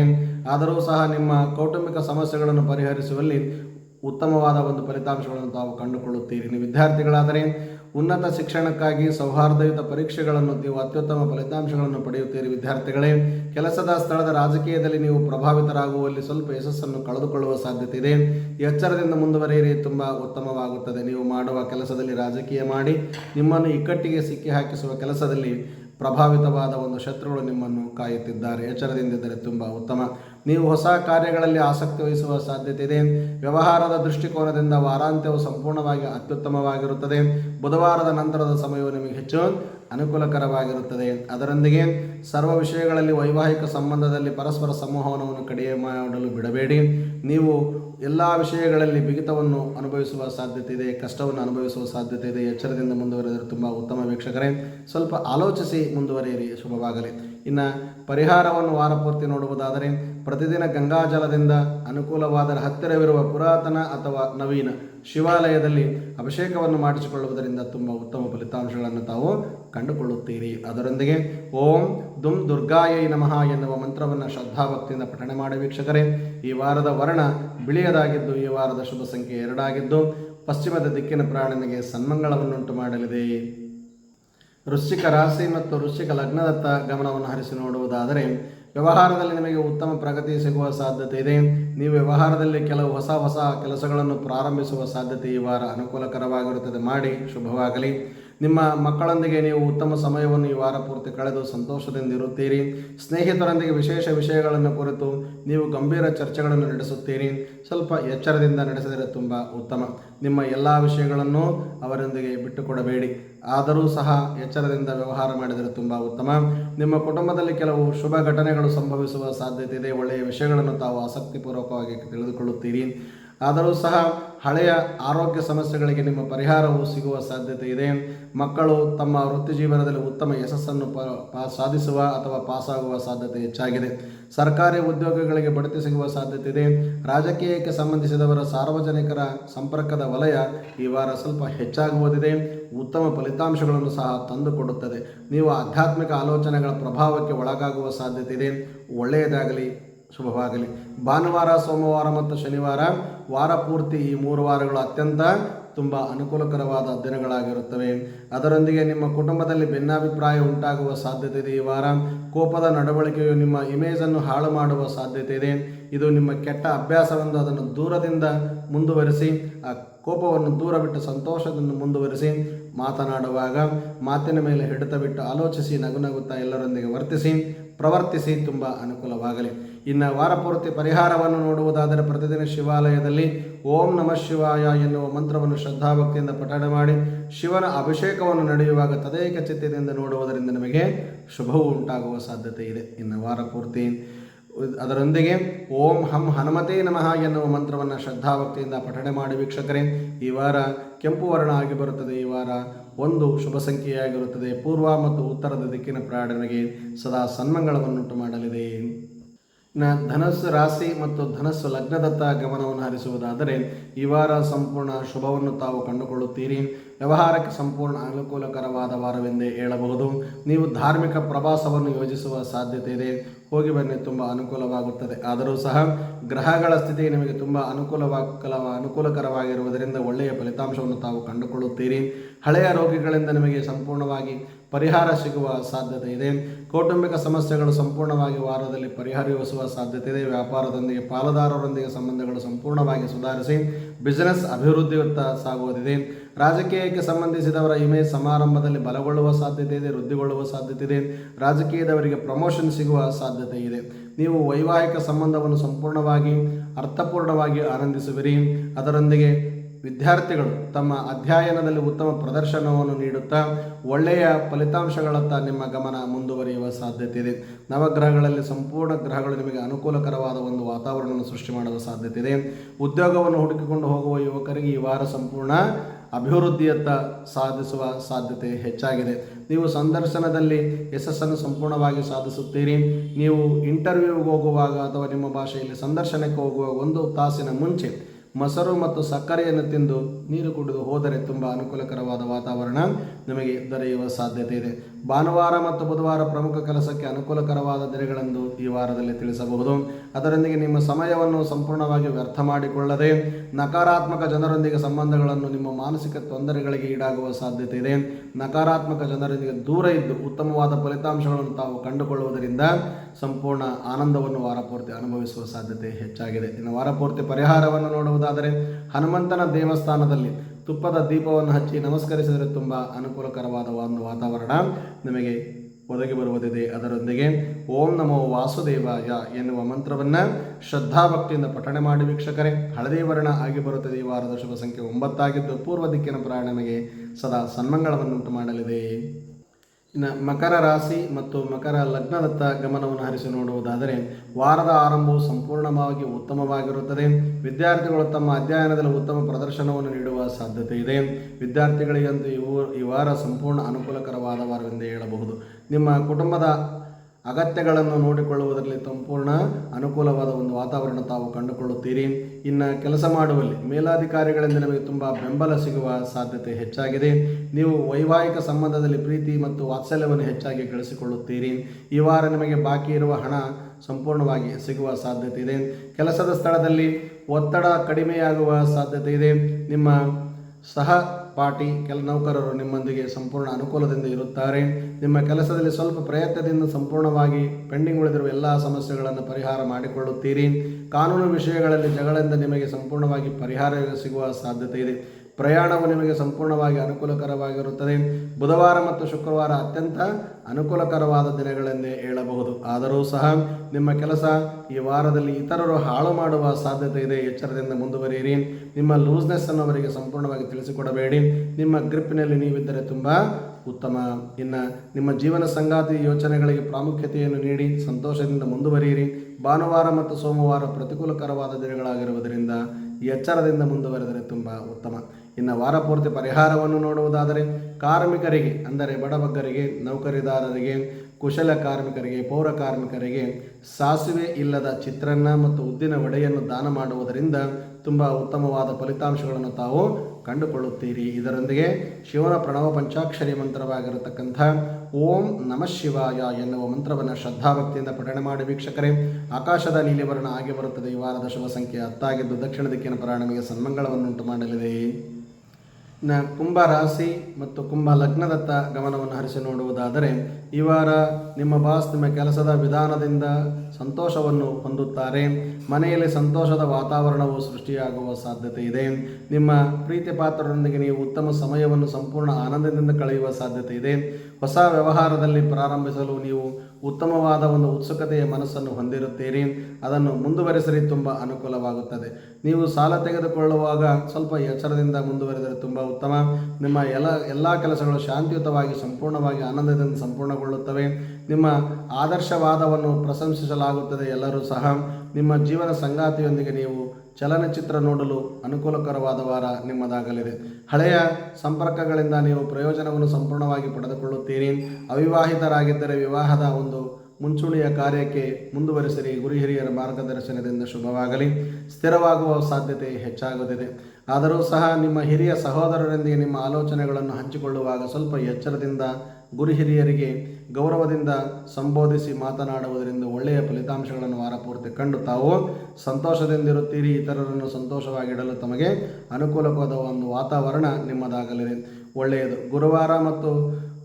Speaker 1: ಆದರೂ ಸಹ ನಿಮ್ಮ ಕೌಟುಂಬಿಕ ಸಮಸ್ಯೆಗಳನ್ನು ಪರಿಹರಿಸುವಲ್ಲಿ ಉತ್ತಮವಾದ ಒಂದು ಫಲಿತಾಂಶಗಳನ್ನು ತಾವು ಕಂಡುಕೊಳ್ಳುತ್ತೀರಿ. ನೀವು ವಿದ್ಯಾರ್ಥಿಗಳಾದರೆ ಉನ್ನತ ಶಿಕ್ಷಣಕ್ಕಾಗಿ ಸೌಹಾರ್ದಯುತ ಪರೀಕ್ಷೆಗಳನ್ನು ನೀವು ಅತ್ಯುತ್ತಮ ಫಲಿತಾಂಶಗಳನ್ನು ಪಡೆಯುತ್ತೀರಿ, ವಿದ್ಯಾರ್ಥಿಗಳೇ. ಕೆಲಸದ ಸ್ಥಳದ ರಾಜಕೀಯದಲ್ಲಿ ನೀವು ಪ್ರಭಾವಿತರಾಗುವಲ್ಲಿ ಸ್ವಲ್ಪ ಯಶಸ್ಸನ್ನು ಕಳೆದುಕೊಳ್ಳುವ ಸಾಧ್ಯತೆ ಇದೆ ಎಚ್ಚರದಿಂದ ಮುಂದುವರಿಯಿರಿ, ತುಂಬ ಉತ್ತಮವಾಗುತ್ತದೆ. ನೀವು ಮಾಡುವ ಕೆಲಸದಲ್ಲಿ ರಾಜಕೀಯ ಮಾಡಿ, ನಿಮ್ಮನ್ನು ಇಕ್ಕಟ್ಟಿಗೆ ಸಿಕ್ಕಿ ಹಾಕಿಸುವ ಕೆಲಸದಲ್ಲಿ ಪ್ರಭಾವಿತವಾದ ಒಂದು ಶತ್ರುಗಳು ನಿಮ್ಮನ್ನು ಕಾಯುತ್ತಿದ್ದಾರೆ. ಎಚ್ಚರದಿಂದಿದ್ದರೆ ತುಂಬ ಉತ್ತಮ. ನೀವು ಹೊಸ ಕಾರ್ಯಗಳಲ್ಲಿ ಆಸಕ್ತಿ ವಹಿಸುವ ಸಾಧ್ಯತೆ ಇದೆ. ವ್ಯವಹಾರದ ದೃಷ್ಟಿಕೋನದಿಂದ ವಾರಾಂತ್ಯವು ಸಂಪೂರ್ಣವಾಗಿ ಅತ್ಯುತ್ತಮವಾಗಿರುತ್ತದೆ. ಬುಧವಾರದ ನಂತರದ ಸಮಯವು ನಿಮಗೆ ಹೆಚ್ಚು ಅನುಕೂಲಕರವಾಗಿರುತ್ತದೆ. ಅದರೊಂದಿಗೆ ಸರ್ವ ವಿಷಯಗಳಲ್ಲಿ ವೈವಾಹಿಕ ಸಂಬಂಧದಲ್ಲಿ ಪರಸ್ಪರ ಸಂವಹನವನ್ನು ಕಡಿಮೆ ಮಾಡಲು ಬಿಡಬೇಡಿ. ನೀವು ಎಲ್ಲ ವಿಷಯಗಳಲ್ಲಿ ಬಿಗಿತವನ್ನು ಅನುಭವಿಸುವ ಸಾಧ್ಯತೆ ಇದೆ, ಕಷ್ಟವನ್ನು ಅನುಭವಿಸುವ ಸಾಧ್ಯತೆ ಇದೆ. ಎಚ್ಚರದಿಂದ ಮುಂದುವರೆದರೆ ತುಂಬ ಉತ್ತಮ ವೀಕ್ಷಕರೇ. ಸ್ವಲ್ಪ ಆಲೋಚಿಸಿ ಮುಂದುವರಿಯಿರಿ, ಶುಭವಾಗಲಿ. ಇನ್ನು ಪರಿಹಾರವನ್ನು ವಾರಪೂರ್ತಿ ನೋಡುವುದಾದರೆ ಪ್ರತಿದಿನ ಗಂಗಾಜಲದಿಂದ ಅನುಕೂಲವಾದ ಹತ್ತಿರವಿರುವ ಪುರಾತನ ಅಥವಾ ನವೀನ ಶಿವಾಲಯದಲ್ಲಿ ಅಭಿಷೇಕವನ್ನು ಮಾಡಿಸಿಕೊಳ್ಳುವುದರಿಂದ ತುಂಬ ಉತ್ತಮ ಫಲಿತಾಂಶಗಳನ್ನು ತಾವು ಕಂಡುಕೊಳ್ಳುತ್ತೀರಿ. ಅದರೊಂದಿಗೆ ಓಂ ದುಂ ದುರ್ಗಾಯೈ ನಮಃ ಎನ್ನುವ ಮಂತ್ರವನ್ನು ಶ್ರದ್ಧಾಭಕ್ತಿಯಿಂದ ಪಠಣೆ ಮಾಡಿ ವೀಕ್ಷಕರೇ, ಈ ವಾರದ ವರ್ಣ ಬಿಳಿಯದಾಗಿದ್ದು, ಈ ವಾರದ ಶುಭ ಸಂಖ್ಯೆ ಎರಡಾಗಿದ್ದು, ಪಶ್ಚಿಮದ ದಿಕ್ಕಿನ ಪ್ರಾಣನಿಗೆ ಸನ್ಮಂಗಳವನ್ನುಂಟು ಮಾಡಲಿದೆ. ವೃಶ್ಚಿಕ ರಾಶಿ ಮತ್ತು ವೃಶ್ಚಿಕ ಲಗ್ನದತ್ತ ಗಮನವನ್ನು ಹರಿಸಿ ನೋಡುವುದಾದರೆ, ವ್ಯವಹಾರದಲ್ಲಿ ನಿಮಗೆ ಉತ್ತಮ ಪ್ರಗತಿ ಸಿಗುವ ಸಾಧ್ಯತೆ ಇದೆ. ನೀವು ವ್ಯವಹಾರದಲ್ಲಿ ಕೆಲವು ಹೊಸ ಹೊಸ ಕೆಲಸಗಳನ್ನು ಪ್ರಾರಂಭಿಸುವ ಸಾಧ್ಯತೆ ಈ ವಾರ ಅನುಕೂಲಕರವಾಗಿರುತ್ತದೆ. ಮಾಡಿ, ಶುಭವಾಗಲಿ. ನಿಮ್ಮ ಮಕ್ಕಳೊಂದಿಗೆ ನೀವು ಉತ್ತಮ ಸಮಯವನ್ನು ಈ ವಾರ ಪೂರ್ತಿ ಕಳೆದು ಸಂತೋಷದಿಂದ ಇರುತ್ತೀರಿ. ಸ್ನೇಹಿತರೊಂದಿಗೆ ವಿಶೇಷ ವಿಷಯಗಳನ್ನು ಕುರಿತು ನೀವು ಗಂಭೀರ ಚರ್ಚೆಗಳನ್ನು ನಡೆಸುತ್ತೀರಿ. ಸ್ವಲ್ಪ ಎಚ್ಚರದಿಂದ ನಡೆಸಿದರೆ ತುಂಬ ಉತ್ತಮ. ನಿಮ್ಮ ಎಲ್ಲ ವಿಷಯಗಳನ್ನು ಅವರೊಂದಿಗೆ ಬಿಟ್ಟುಕೊಡಬೇಡಿ. ಆದರೂ ಸಹ ಎಚ್ಚರದಿಂದ ವ್ಯವಹಾರ ಮಾಡಿದರೆ ತುಂಬ ಉತ್ತಮ. ನಿಮ್ಮ ಕುಟುಂಬದಲ್ಲಿ ಕೆಲವು ಶುಭ ಘಟನೆಗಳು ಸಂಭವಿಸುವ ಸಾಧ್ಯತೆ ಇದೆ. ಒಳ್ಳೆಯ ವಿಷಯಗಳನ್ನು ತಾವು ಆಸಕ್ತಿಪೂರ್ವಕವಾಗಿ ತಿಳಿದುಕೊಳ್ಳುತ್ತೀರಿ. ಆದರೂ ಸಹ ಹಳೆಯ ಆರೋಗ್ಯ ಸಮಸ್ಯೆಗಳಿಗೆ ನಿಮ್ಮ ಪರಿಹಾರವು ಸಿಗುವ ಸಾಧ್ಯತೆ ಇದೆ. ಮಕ್ಕಳು ತಮ್ಮ ವೃತ್ತಿ ಜೀವನದಲ್ಲಿ ಉತ್ತಮ ಯಶಸ್ಸನ್ನು ಪ, ಸಾಧಿಸುವ ಅಥವಾ ಪಾಸಾಗುವ ಸಾಧ್ಯತೆ ಹೆಚ್ಚಾಗಿದೆ. ಸರ್ಕಾರಿ ಉದ್ಯೋಗಗಳಿಗೆ ಬಡ್ತಿ ಸಿಗುವ ಸಾಧ್ಯತೆ ಇದೆ. ರಾಜಕೀಯಕ್ಕೆ ಸಂಬಂಧಿಸಿದವರ ಸಾರ್ವಜನಿಕರ ಸಂಪರ್ಕದ ವಲಯ ಈ ವಾರ ಸ್ವಲ್ಪ ಹೆಚ್ಚಾಗುವುದಿದೆ. ಉತ್ತಮ ಫಲಿತಾಂಶಗಳನ್ನು ಸಹ ತಂದುಕೊಡುತ್ತದೆ. ನೀವು ಆಧ್ಯಾತ್ಮಿಕ ಆಲೋಚನೆಗಳ ಪ್ರಭಾವಕ್ಕೆ ಒಳಗಾಗುವ ಸಾಧ್ಯತೆ ಇದೆ. ಒಳ್ಳೆಯದಾಗಲಿ. ಶುಭವಾಗಲಿ. ಭಾನುವಾರ, ಸೋಮವಾರ ಮತ್ತು ಶನಿವಾರ ವಾರ ಪೂರ್ತಿ ಈ ಮೂರು ವಾರಗಳು ಅತ್ಯಂತ ತುಂಬ ಅನುಕೂಲಕರವಾದ ದಿನಗಳಾಗಿರುತ್ತವೆ. ಅದರೊಂದಿಗೆ ನಿಮ್ಮ ಕುಟುಂಬದಲ್ಲಿ ಭಿನ್ನಾಭಿಪ್ರಾಯ ಉಂಟಾಗುವ ಸಾಧ್ಯತೆ ಇದೆ. ಈ ವಾರ ಕೋಪದ ನಡವಳಿಕೆಯು ನಿಮ್ಮ ಇಮೇಜನ್ನು ಹಾಳು ಮಾಡುವ ಸಾಧ್ಯತೆ ಇದೆ. ಇದು ನಿಮ್ಮ ಕೆಟ್ಟ ಅಭ್ಯಾಸವೆಂದು ಅದನ್ನು ದೂರದಿಂದ ಮುಂದುವರಿಸಿ, ಆ ಕೋಪವನ್ನು ದೂರ ಬಿಟ್ಟು ಸಂತೋಷದಿಂದ ಮುಂದುವರಿಸಿ ಮಾತನಾಡುವಾಗ ಮಾತಿನ ಮೇಲೆ ಹಿಡಿತ ಬಿಟ್ಟು ಆಲೋಚಿಸಿ ನಗು ನಗುತ್ತಾ ಎಲ್ಲರೊಂದಿಗೆ ವರ್ತಿಸಿ, ಪ್ರವರ್ತಿಸಿ ತುಂಬ ಅನುಕೂಲವಾಗಲಿ. ಇನ್ನು ವಾರಪೂರ್ತಿ ಪರಿಹಾರವನ್ನು ನೋಡುವುದಾದರೆ ಪ್ರತಿದಿನ ಶಿವಾಲಯದಲ್ಲಿ ಓಂ ನಮಃ ಶಿವಾಯ ಎನ್ನುವ ಮಂತ್ರವನ್ನು ಶ್ರದ್ಧಾಭಕ್ತಿಯಿಂದ ಪಠಣ ಮಾಡಿ ಶಿವನ ಅಭಿಷೇಕವನ್ನು ನಡೆಯುವಾಗ ತದೇಕ ಚಿತ್ತದಿಂದ ನೋಡುವುದರಿಂದ ನಮಗೆ ಶುಭವು ಉಂಟಾಗುವ ಸಾಧ್ಯತೆ ಇದೆ. ಇನ್ನು ವಾರಪೂರ್ತಿ ಅದರೊಂದಿಗೆ ಓಂ ಹಂ ಹನುಮತೇ ನಮಃ ಎನ್ನುವ ಮಂತ್ರವನ್ನು ಶ್ರದ್ಧಾಭಕ್ತಿಯಿಂದ ಪಠಣೆ ಮಾಡಿ ವೀಕ್ಷಕರೇ, ಈ ವಾರ ಕೆಂಪು ವರ್ಣ ಆಗಿ ಬರುತ್ತದೆ. ಈ ವಾರ ಒಂದು ಶುಭ ಸಂಖ್ಯೆಯಾಗಿರುತ್ತದೆ. ಪೂರ್ವ ಮತ್ತು ಉತ್ತರದ ದಿಕ್ಕಿನ ಪ್ರಯಾಣನಿಗೆ ಸದಾ ಸನ್ಮಂಗಳವನ್ನುಂಟು ಮಾಡಲಿದೆ. ನ ಧನಸ್ಸು ರಾಶಿ ಮತ್ತು ಧನಸ್ಸು ಲಗ್ನದತ್ತ ಗಮನವನ್ನು ಹರಿಸುವುದಾದರೆ ಈ ವಾರ ಸಂಪೂರ್ಣ ಶುಭವನ್ನು ತಾವು ಕಂಡುಕೊಳ್ಳುತ್ತೀರಿ. ವ್ಯವಹಾರಕ್ಕೆ ಸಂಪೂರ್ಣ ಅನುಕೂಲಕರವಾದ ವಾರವೆಂದೇ ಹೇಳಬಹುದು. ನೀವು ಧಾರ್ಮಿಕ ಪ್ರವಾಸವನ್ನು ಯೋಜಿಸುವ ಸಾಧ್ಯತೆ ಇದೆ. ಹೋಗಿ ಬನ್ನಿ, ತುಂಬ ಅನುಕೂಲವಾಗುತ್ತದೆ. ಆದರೂ ಸಹ ಗ್ರಹಗಳ ಸ್ಥಿತಿ ನಿಮಗೆ ತುಂಬ ಅನುಕೂಲವಾಗಲ ಅನುಕೂಲಕರವಾಗಿರುವುದರಿಂದ ಒಳ್ಳೆಯ ಫಲಿತಾಂಶವನ್ನು ತಾವು ಕಂಡುಕೊಳ್ಳುತ್ತೀರಿ. ಹಳೆಯ ರೋಗಿಗಳಿಂದ ನಿಮಗೆ ಸಂಪೂರ್ಣವಾಗಿ ಪರಿಹಾರ ಸಿಗುವ ಸಾಧ್ಯತೆ ಇದೆ. ಕೌಟುಂಬಿಕ ಸಮಸ್ಯೆಗಳು ಸಂಪೂರ್ಣವಾಗಿ ವಾರದಲ್ಲಿ ಪರಿಹರಿಸುವ ಸಾಧ್ಯತೆ ಇದೆ. ವ್ಯಾಪಾರದೊಂದಿಗೆ ಪಾಲುದಾರರೊಂದಿಗೆ ಸಂಬಂಧಗಳು ಸಂಪೂರ್ಣವಾಗಿ ಸುಧಾರಿಸಿ ಬಿಸಿನೆಸ್ ಅಭಿವೃದ್ಧಿಯತ್ತ ಸಾಗುವುದಿದೆ. ರಾಜಕೀಯಕ್ಕೆ ಸಂಬಂಧಿಸಿದವರ ಇಮೇಜ್ ಸಮಾರಂಭದಲ್ಲಿ ಬಲಗೊಳ್ಳುವ ಸಾಧ್ಯತೆ ಇದೆ, ವೃದ್ಧಿಗೊಳ್ಳುವ ಸಾಧ್ಯತೆ ಇದೆ. ರಾಜಕೀಯದವರಿಗೆ ಪ್ರಮೋಷನ್ ಸಿಗುವ ಸಾಧ್ಯತೆ ಇದೆ. ನೀವು ವೈವಾಹಿಕ ಸಂಬಂಧವನ್ನು ಸಂಪೂರ್ಣವಾಗಿ, ಅರ್ಥಪೂರ್ಣವಾಗಿ ಆನಂದಿಸುವಿರಿ. ಅದರೊಂದಿಗೆ ವಿದ್ಯಾರ್ಥಿಗಳು ತಮ್ಮ ಅಧ್ಯಯನದಲ್ಲಿ ಉತ್ತಮ ಪ್ರದರ್ಶನವನ್ನು ನೀಡುತ್ತಾ ಒಳ್ಳೆಯ ಫಲಿತಾಂಶಗಳತ್ತ ನಿಮ್ಮ ಗಮನ ಮುಂದುವರಿಯುವ ಸಾಧ್ಯತೆ ಇದೆ ನವಗ್ರಹಗಳಲ್ಲಿ ಸಂಪೂರ್ಣ ಗ್ರಹಗಳು ನಿಮಗೆ ಅನುಕೂಲಕರವಾದ ಒಂದು ವಾತಾವರಣವನ್ನು ಸೃಷ್ಟಿ ಮಾಡುವ ಸಾಧ್ಯತೆ ಇದೆ ಉದ್ಯೋಗವನ್ನು ಹುಡುಕಿಕೊಂಡು ಹೋಗುವ ಯುವಕರಿಗೆ ಈ ವಾರ ಸಂಪೂರ್ಣ ಅಭಿವೃದ್ಧಿಯತ್ತ ಸಾಧಿಸುವ ಸಾಧ್ಯತೆ ಹೆಚ್ಚಾಗಿದೆ. ನೀವು ಸಂದರ್ಶನದಲ್ಲಿ ಯಶಸ್ಸನ್ನು ಸಂಪೂರ್ಣವಾಗಿ ಸಾಧಿಸುತ್ತೀರಿ. ನೀವು ಇಂಟರ್ವ್ಯೂಗೆ ಹೋಗುವಾಗ ಅಥವಾ ನಿಮ್ಮ ಭಾಷೆಯಲ್ಲಿ ಸಂದರ್ಶನಕ್ಕೆ ಹೋಗುವ ಒಂದು ತಾಸಿನ ಮುಂಚೆ ಮೊಸರು ಮತ್ತು ಸಕ್ಕರೆಯನ್ನು ತಿಂದು ನೀರು ಕುಡಿದು ಹೋದರೆ ತುಂಬ ಅನುಕೂಲಕರವಾದ ವಾತಾವರಣ ನಿಮಗೆ ದೊರೆಯುವ ಸಾಧ್ಯತೆ ಇದೆ. ಭಾನುವಾರ ಮತ್ತು ಬುಧವಾರ ಪ್ರಮುಖ ಕೆಲಸಕ್ಕೆ ಅನುಕೂಲಕರವಾದ ದಿನಗಳೆಂದು ಈ ವಾರದಲ್ಲಿ ತಿಳಿಸಬಹುದು. ಅದರೊಂದಿಗೆ ನಿಮ್ಮ ಸಮಯವನ್ನು ಸಂಪೂರ್ಣವಾಗಿ ವ್ಯರ್ಥ ಮಾಡಿಕೊಳ್ಳದೆ ನಕಾರಾತ್ಮಕ ಜನರೊಂದಿಗೆ ಸಂಬಂಧಗಳನ್ನು ನಿಮ್ಮ ಮಾನಸಿಕ ತೊಂದರೆಗಳಿಗೆ ಈಡಾಗುವ ಸಾಧ್ಯತೆ ಇದೆ. ನಕಾರಾತ್ಮಕ ಜನರೊಂದಿಗೆ ದೂರ ಇದ್ದು ಉತ್ತಮವಾದ ಫಲಿತಾಂಶಗಳನ್ನು ತಾವು ಕಂಡುಕೊಳ್ಳುವುದರಿಂದ ಸಂಪೂರ್ಣ ಆನಂದವನ್ನು ವಾರಪೂರ್ತಿ ಅನುಭವಿಸುವ ಸಾಧ್ಯತೆ ಹೆಚ್ಚಾಗಿದೆ. ಇನ್ನು ವಾರಪೂರ್ತಿ ಪರಿಹಾರವನ್ನು ನೋಡುವುದಾದರೆ ಹನುಮಂತನ ದೇವಸ್ಥಾನದಲ್ಲಿ ತುಪ್ಪದ ದೀಪವನ್ನು ಹಚ್ಚಿ ನಮಸ್ಕರಿಸಿದರೆ ತುಂಬ ಅನುಕೂಲಕರವಾದ ಒಂದು ವಾತಾವರಣ ನಿಮಗೆ ಒದಗಿ ಬರುವುದಿದೆ ಅದರೊಂದಿಗೆ ಓಂ ನಮೋ ವಾಸುದೇವಾಯ ಎನ್ನುವ ಮಂತ್ರವನ್ನು ಶ್ರದ್ಧಾಭಕ್ತಿಯಿಂದ ಪಠಣೆ ಮಾಡಿ ವೀಕ್ಷಕರೇ, ಹಳದಿ ವರ್ಣ ಆಗಿ ಬರುತ್ತದೆ. ಈ ವಾರದ ಶುಭ ಸಂಖ್ಯೆ ಒಂಬತ್ತಾಗಿದ್ದು ಪೂರ್ವ ದಿಕ್ಕಿನ ಪ್ರಯಾಣ ನಮಗೆ ಸದಾ ಸನ್ಮಂಗಳವನ್ನುಂಟು ಮಾಡಲಿದೆ. ಇನ್ನು ಮಕರ ರಾಶಿ ಮತ್ತು ಮಕರ ಲಗ್ನದತ್ತ ಗಮನವನ್ನು ಹರಿಸಿ ನೋಡುವುದಾದರೆ, ವಾರದ ಆರಂಭವು ಸಂಪೂರ್ಣವಾಗಿ ಉತ್ತಮವಾಗಿರುತ್ತದೆ. ವಿದ್ಯಾರ್ಥಿಗಳು ತಮ್ಮ ಅಧ್ಯಯನದಲ್ಲಿ ಉತ್ತಮ ಪ್ರದರ್ಶನವನ್ನು ನೀಡುವ ಸಾಧ್ಯತೆ ಇದೆ. ವಿದ್ಯಾರ್ಥಿಗಳಿಗಂತೂ ಇವು ಈ ವಾರ ಸಂಪೂರ್ಣ ಅನುಕೂಲಕರವಾದ ವಾರವೆಂದೇ ಹೇಳಬಹುದು. ನಿಮ್ಮ ಕುಟುಂಬದ ಅಗತ್ಯಗಳನ್ನು ನೋಡಿಕೊಳ್ಳುವುದರಲ್ಲಿ ಸಂಪೂರ್ಣ ಅನುಕೂಲವಾದ ಒಂದು ವಾತಾವರಣ ತಾವು ಕಂಡುಕೊಳ್ಳುತ್ತೀರಿ. ಇನ್ನು ಕೆಲಸ ಮಾಡುವಲ್ಲಿ ಮೇಲಾಧಿಕಾರಿಗಳಿಂದ ನಿಮಗೆ ತುಂಬ ಬೆಂಬಲ ಸಿಗುವ ಸಾಧ್ಯತೆ ಹೆಚ್ಚಾಗಿದೆ. ನೀವು ವೈವಾಹಿಕ ಸಂಬಂಧದಲ್ಲಿ ಪ್ರೀತಿ ಮತ್ತು ವಾತ್ಸಲ್ಯವನ್ನು ಹೆಚ್ಚಾಗಿ ಗಳಿಸಿಕೊಳ್ಳುತ್ತೀರಿ. ಈ ವಾರ ನಿಮಗೆ ಬಾಕಿ ಇರುವ ಹಣ ಸಂಪೂರ್ಣವಾಗಿ ಸಿಗುವ ಸಾಧ್ಯತೆ ಇದೆ. ಕೆಲಸದ ಸ್ಥಳದಲ್ಲಿ ಒತ್ತಡ ಕಡಿಮೆಯಾಗುವ ಸಾಧ್ಯತೆ ಇದೆ. ನಿಮ್ಮ ಸಹ ಪಾಟಿ ಕೆಲ ನೌಕರರು ನಿಮ್ಮೊಂದಿಗೆ ಸಂಪೂರ್ಣ ಅನುಕೂಲದಿಂದ ಇರುತ್ತಾರೆ. ನಿಮ್ಮ ಕೆಲಸದಲ್ಲಿ ಸ್ವಲ್ಪ ಪ್ರಯತ್ನದಿಂದ ಸಂಪೂರ್ಣವಾಗಿ ಪೆಂಡಿಂಗ್ ಉಳಿದಿರುವ ಎಲ್ಲ ಸಮಸ್ಯೆಗಳನ್ನು ಪರಿಹಾರ ಮಾಡಿಕೊಳ್ಳುತ್ತೀರಿ. ಕಾನೂನು ವಿಷಯಗಳಲ್ಲಿ ಜಗಳಿಂದ ನಿಮಗೆ ಸಂಪೂರ್ಣವಾಗಿ ಪರಿಹಾರ ಸಿಗುವ ಸಾಧ್ಯತೆ ಇದೆ ಪ್ರಯಾಣವು ನಿಮಗೆ ಸಂಪೂರ್ಣವಾಗಿ ಅನುಕೂಲಕರವಾಗಿರುತ್ತದೆ. ಬುಧವಾರ ಮತ್ತು ಶುಕ್ರವಾರ ಅತ್ಯಂತ ಅನುಕೂಲಕರವಾದ ದಿನಗಳೆಂದೇ ಹೇಳಬಹುದು. ಆದರೂ ಸಹ ನಿಮ್ಮ ಕೆಲಸ ಈ ವಾರದಲ್ಲಿ ಇತರರು ಹಾಳು ಮಾಡುವ ಸಾಧ್ಯತೆ ಇದೆ. ಎಚ್ಚರದಿಂದ ಮುಂದುವರಿಯಿರಿ. ನಿಮ್ಮ ಲೂಸ್ನೆಸ್ ಅನ್ನು ಅವರಿಗೆ ಸಂಪೂರ್ಣವಾಗಿ ತಿಳಿಸಿಕೊಡಬೇಡಿ. ನಿಮ್ಮ ಗ್ರಿಪ್ನಲ್ಲಿ ನೀವಿದ್ದರೆ ತುಂಬ ಉತ್ತಮ. ಇನ್ನು ನಿಮ್ಮ ಜೀವನ ಸಂಗಾತಿ ಯೋಚನೆಗಳಿಗೆ ಪ್ರಾಮುಖ್ಯತೆಯನ್ನು ನೀಡಿ ಸಂತೋಷದಿಂದ ಮುಂದುವರಿಯಿರಿ. ಭಾನುವಾರ ಮತ್ತು ಸೋಮವಾರ ಪ್ರತಿಕೂಲಕರವಾದ ದಿನಗಳಾಗಿರುವುದರಿಂದ ಎಚ್ಚರದಿಂದ ಮುಂದುವರೆದರೆ ತುಂಬ ಉತ್ತಮ. ಇನ್ನು ವಾರಪೂರ್ತಿ ಪರಿಹಾರವನ್ನು ನೋಡುವುದಾದರೆ ಕಾರ್ಮಿಕರಿಗೆ, ಅಂದರೆ ಬಡಬಗ್ಗರಿಗೆ, ನೌಕರಿದಾರರಿಗೆ, ಕುಶಲ ಕಾರ್ಮಿಕರಿಗೆ, ಪೌರ ಕಾರ್ಮಿಕರಿಗೆ ಸಾಸಿವೆ ಇಲ್ಲದ ಚಿತ್ರಾನ್ನ ಮತ್ತು ಉದ್ದಿನ ವಡೆಯನ್ನು ದಾನ ಮಾಡುವುದರಿಂದ ತುಂಬ ಉತ್ತಮವಾದ ಫಲಿತಾಂಶಗಳನ್ನು ತಾವು ಕಂಡುಕೊಳ್ಳುತ್ತೀರಿ. ಇದರೊಂದಿಗೆ ಶಿವನ ಪ್ರಣವ ಪಂಚಾಕ್ಷರಿ ಮಂತ್ರವಾಗಿರತಕ್ಕಂಥ ಓಂ ನಮಃ ಶಿವಾಯ ಎನ್ನುವ ಮಂತ್ರವನ್ನು ಶ್ರದ್ಧಾಭಕ್ತಿಯಿಂದ ಪಠಣೆ ಮಾಡಿ ವೀಕ್ಷಕರೇ, ಆಕಾಶದ ನೀಲಿವರ್ಣ ಆಗಿ ಬರುತ್ತದೆ. ಈ ವಾರದ ಶುಭ ಸಂಖ್ಯೆ ಹತ್ತಾಗಿದ್ದು ದಕ್ಷಿಣ ದಿಕ್ಕಿನ ಪ್ರಾಣಿಗೆ ಸನ್ಮಂಗಳವನ್ನುಂಟು ಮಾಡಲಿದೆ. ನ ಕುಂಭ ರಾಶಿ ಮತ್ತು ಕುಂಭ ಲಗ್ನದತ್ತ ಗಮನವನ್ನು ಹರಿಸಿ ನೋಡುವುದಾದರೆ ಈ ವಾರ ನಿಮ್ಮ ಬಾಸ್ ನಿಮ್ಮ ಕೆಲಸದ ವಿಧಾನದಿಂದ ಸಂತೋಷವನ್ನು ಹೊಂದುತ್ತಾರೆ. ಮನೆಯಲ್ಲಿ ಸಂತೋಷದ ವಾತಾವರಣವು ಸೃಷ್ಟಿಯಾಗುವ ಸಾಧ್ಯತೆ ಇದೆ. ನಿಮ್ಮ ಪ್ರೀತಿ ಪಾತ್ರರೊಂದಿಗೆ ನೀವು ಉತ್ತಮ ಸಮಯವನ್ನು ಸಂಪೂರ್ಣ ಆನಂದದಿಂದ ಕಳೆಯುವ ಸಾಧ್ಯತೆ ಇದೆ. ಹೊಸ ವ್ಯವಹಾರದಲ್ಲಿ ಪ್ರಾರಂಭಿಸಲು ನೀವು ಉತ್ತಮವಾದ ಒಂದು ಉತ್ಸುಕತೆಯ ಮನಸ್ಸನ್ನು ಹೊಂದಿರುತ್ತೀರಿ. ಅದನ್ನು ಮುಂದುವರೆಸರಿ ತುಂಬ ಅನುಕೂಲವಾಗುತ್ತದೆ. ನೀವು ಸಾಲ ತೆಗೆದುಕೊಳ್ಳುವಾಗ ಸ್ವಲ್ಪ ಎಚ್ಚರದಿಂದ ಮುಂದುವರೆದರೆ ತುಂಬ ಉತ್ತಮ. ನಿಮ್ಮ ಎಲ್ಲ ಎಲ್ಲ ಕೆಲಸಗಳು ಶಾಂತಿಯುತವಾಗಿ, ಸಂಪೂರ್ಣವಾಗಿ, ಆನಂದದಿಂದ ಸಂಪೂರ್ಣಗೊಳ್ಳುತ್ತವೆ. ನಿಮ್ಮ ಆದರ್ಶವಾದವನ್ನು ಪ್ರಶಂಸಿಸಲಾಗುತ್ತದೆ ಎಲ್ಲರೂ ಸಹ. ನಿಮ್ಮ ಜೀವನ ಸಂಗಾತಿಯೊಂದಿಗೆ ನೀವು ಚಲನಚಿತ್ರ ನೋಡಲು ಅನುಕೂಲಕರವಾದ ವಾರ ನಿಮ್ಮದಾಗಲಿದೆ. ಹಳೆಯ ಸಂಪರ್ಕಗಳಿಂದ ನೀವು ಪ್ರಯೋಜನವನ್ನು ಸಂಪೂರ್ಣವಾಗಿ ಪಡೆದುಕೊಳ್ಳುತ್ತೀರಿ. ಅವಿವಾಹಿತರಾಗಿದ್ದರೆ ವಿವಾಹದ ಒಂದು ಮುಂಚೂಣಿಯ ಕಾರ್ಯಕ್ಕೆ ಮುಂದುವರಿಸಿರಿ. ಗುರು ಹಿರಿಯರ ಮಾರ್ಗದರ್ಶನದಿಂದ ಶುಭವಾಗಲಿ. ಸ್ಥಿರವಾಗುವ ಸಾಧ್ಯತೆ ಹೆಚ್ಚಾಗುತ್ತಿದೆ. ಆದರೂ ಸಹ ನಿಮ್ಮ ಹಿರಿಯ ಸಹೋದರರೊಂದಿಗೆ ನಿಮ್ಮ ಆಲೋಚನೆಗಳನ್ನು ಹಂಚಿಕೊಳ್ಳುವಾಗ ಸ್ವಲ್ಪ ಎಚ್ಚರದಿಂದ ಗುರು ಹಿರಿಯರಿಗೆ ಗೌರವದಿಂದ ಸಂಬೋಧಿಸಿ ಮಾತನಾಡುವುದರಿಂದ ಒಳ್ಳೆಯ ಫಲಿತಾಂಶಗಳನ್ನು ವಾರಪೂರ್ತಿ ಕಂಡು ತಾವು ಸಂತೋಷದಿಂದಿರುತ್ತೀರಿ. ಇತರರನ್ನು ಸಂತೋಷವಾಗಿಡಲು ತಮಗೆ ಅನುಕೂಲವಾದ ಒಂದು ವಾತಾವರಣ ನಿಮ್ಮದಾಗಲಿದೆ. ಒಳ್ಳೆಯದು. ಗುರುವಾರ ಮತ್ತು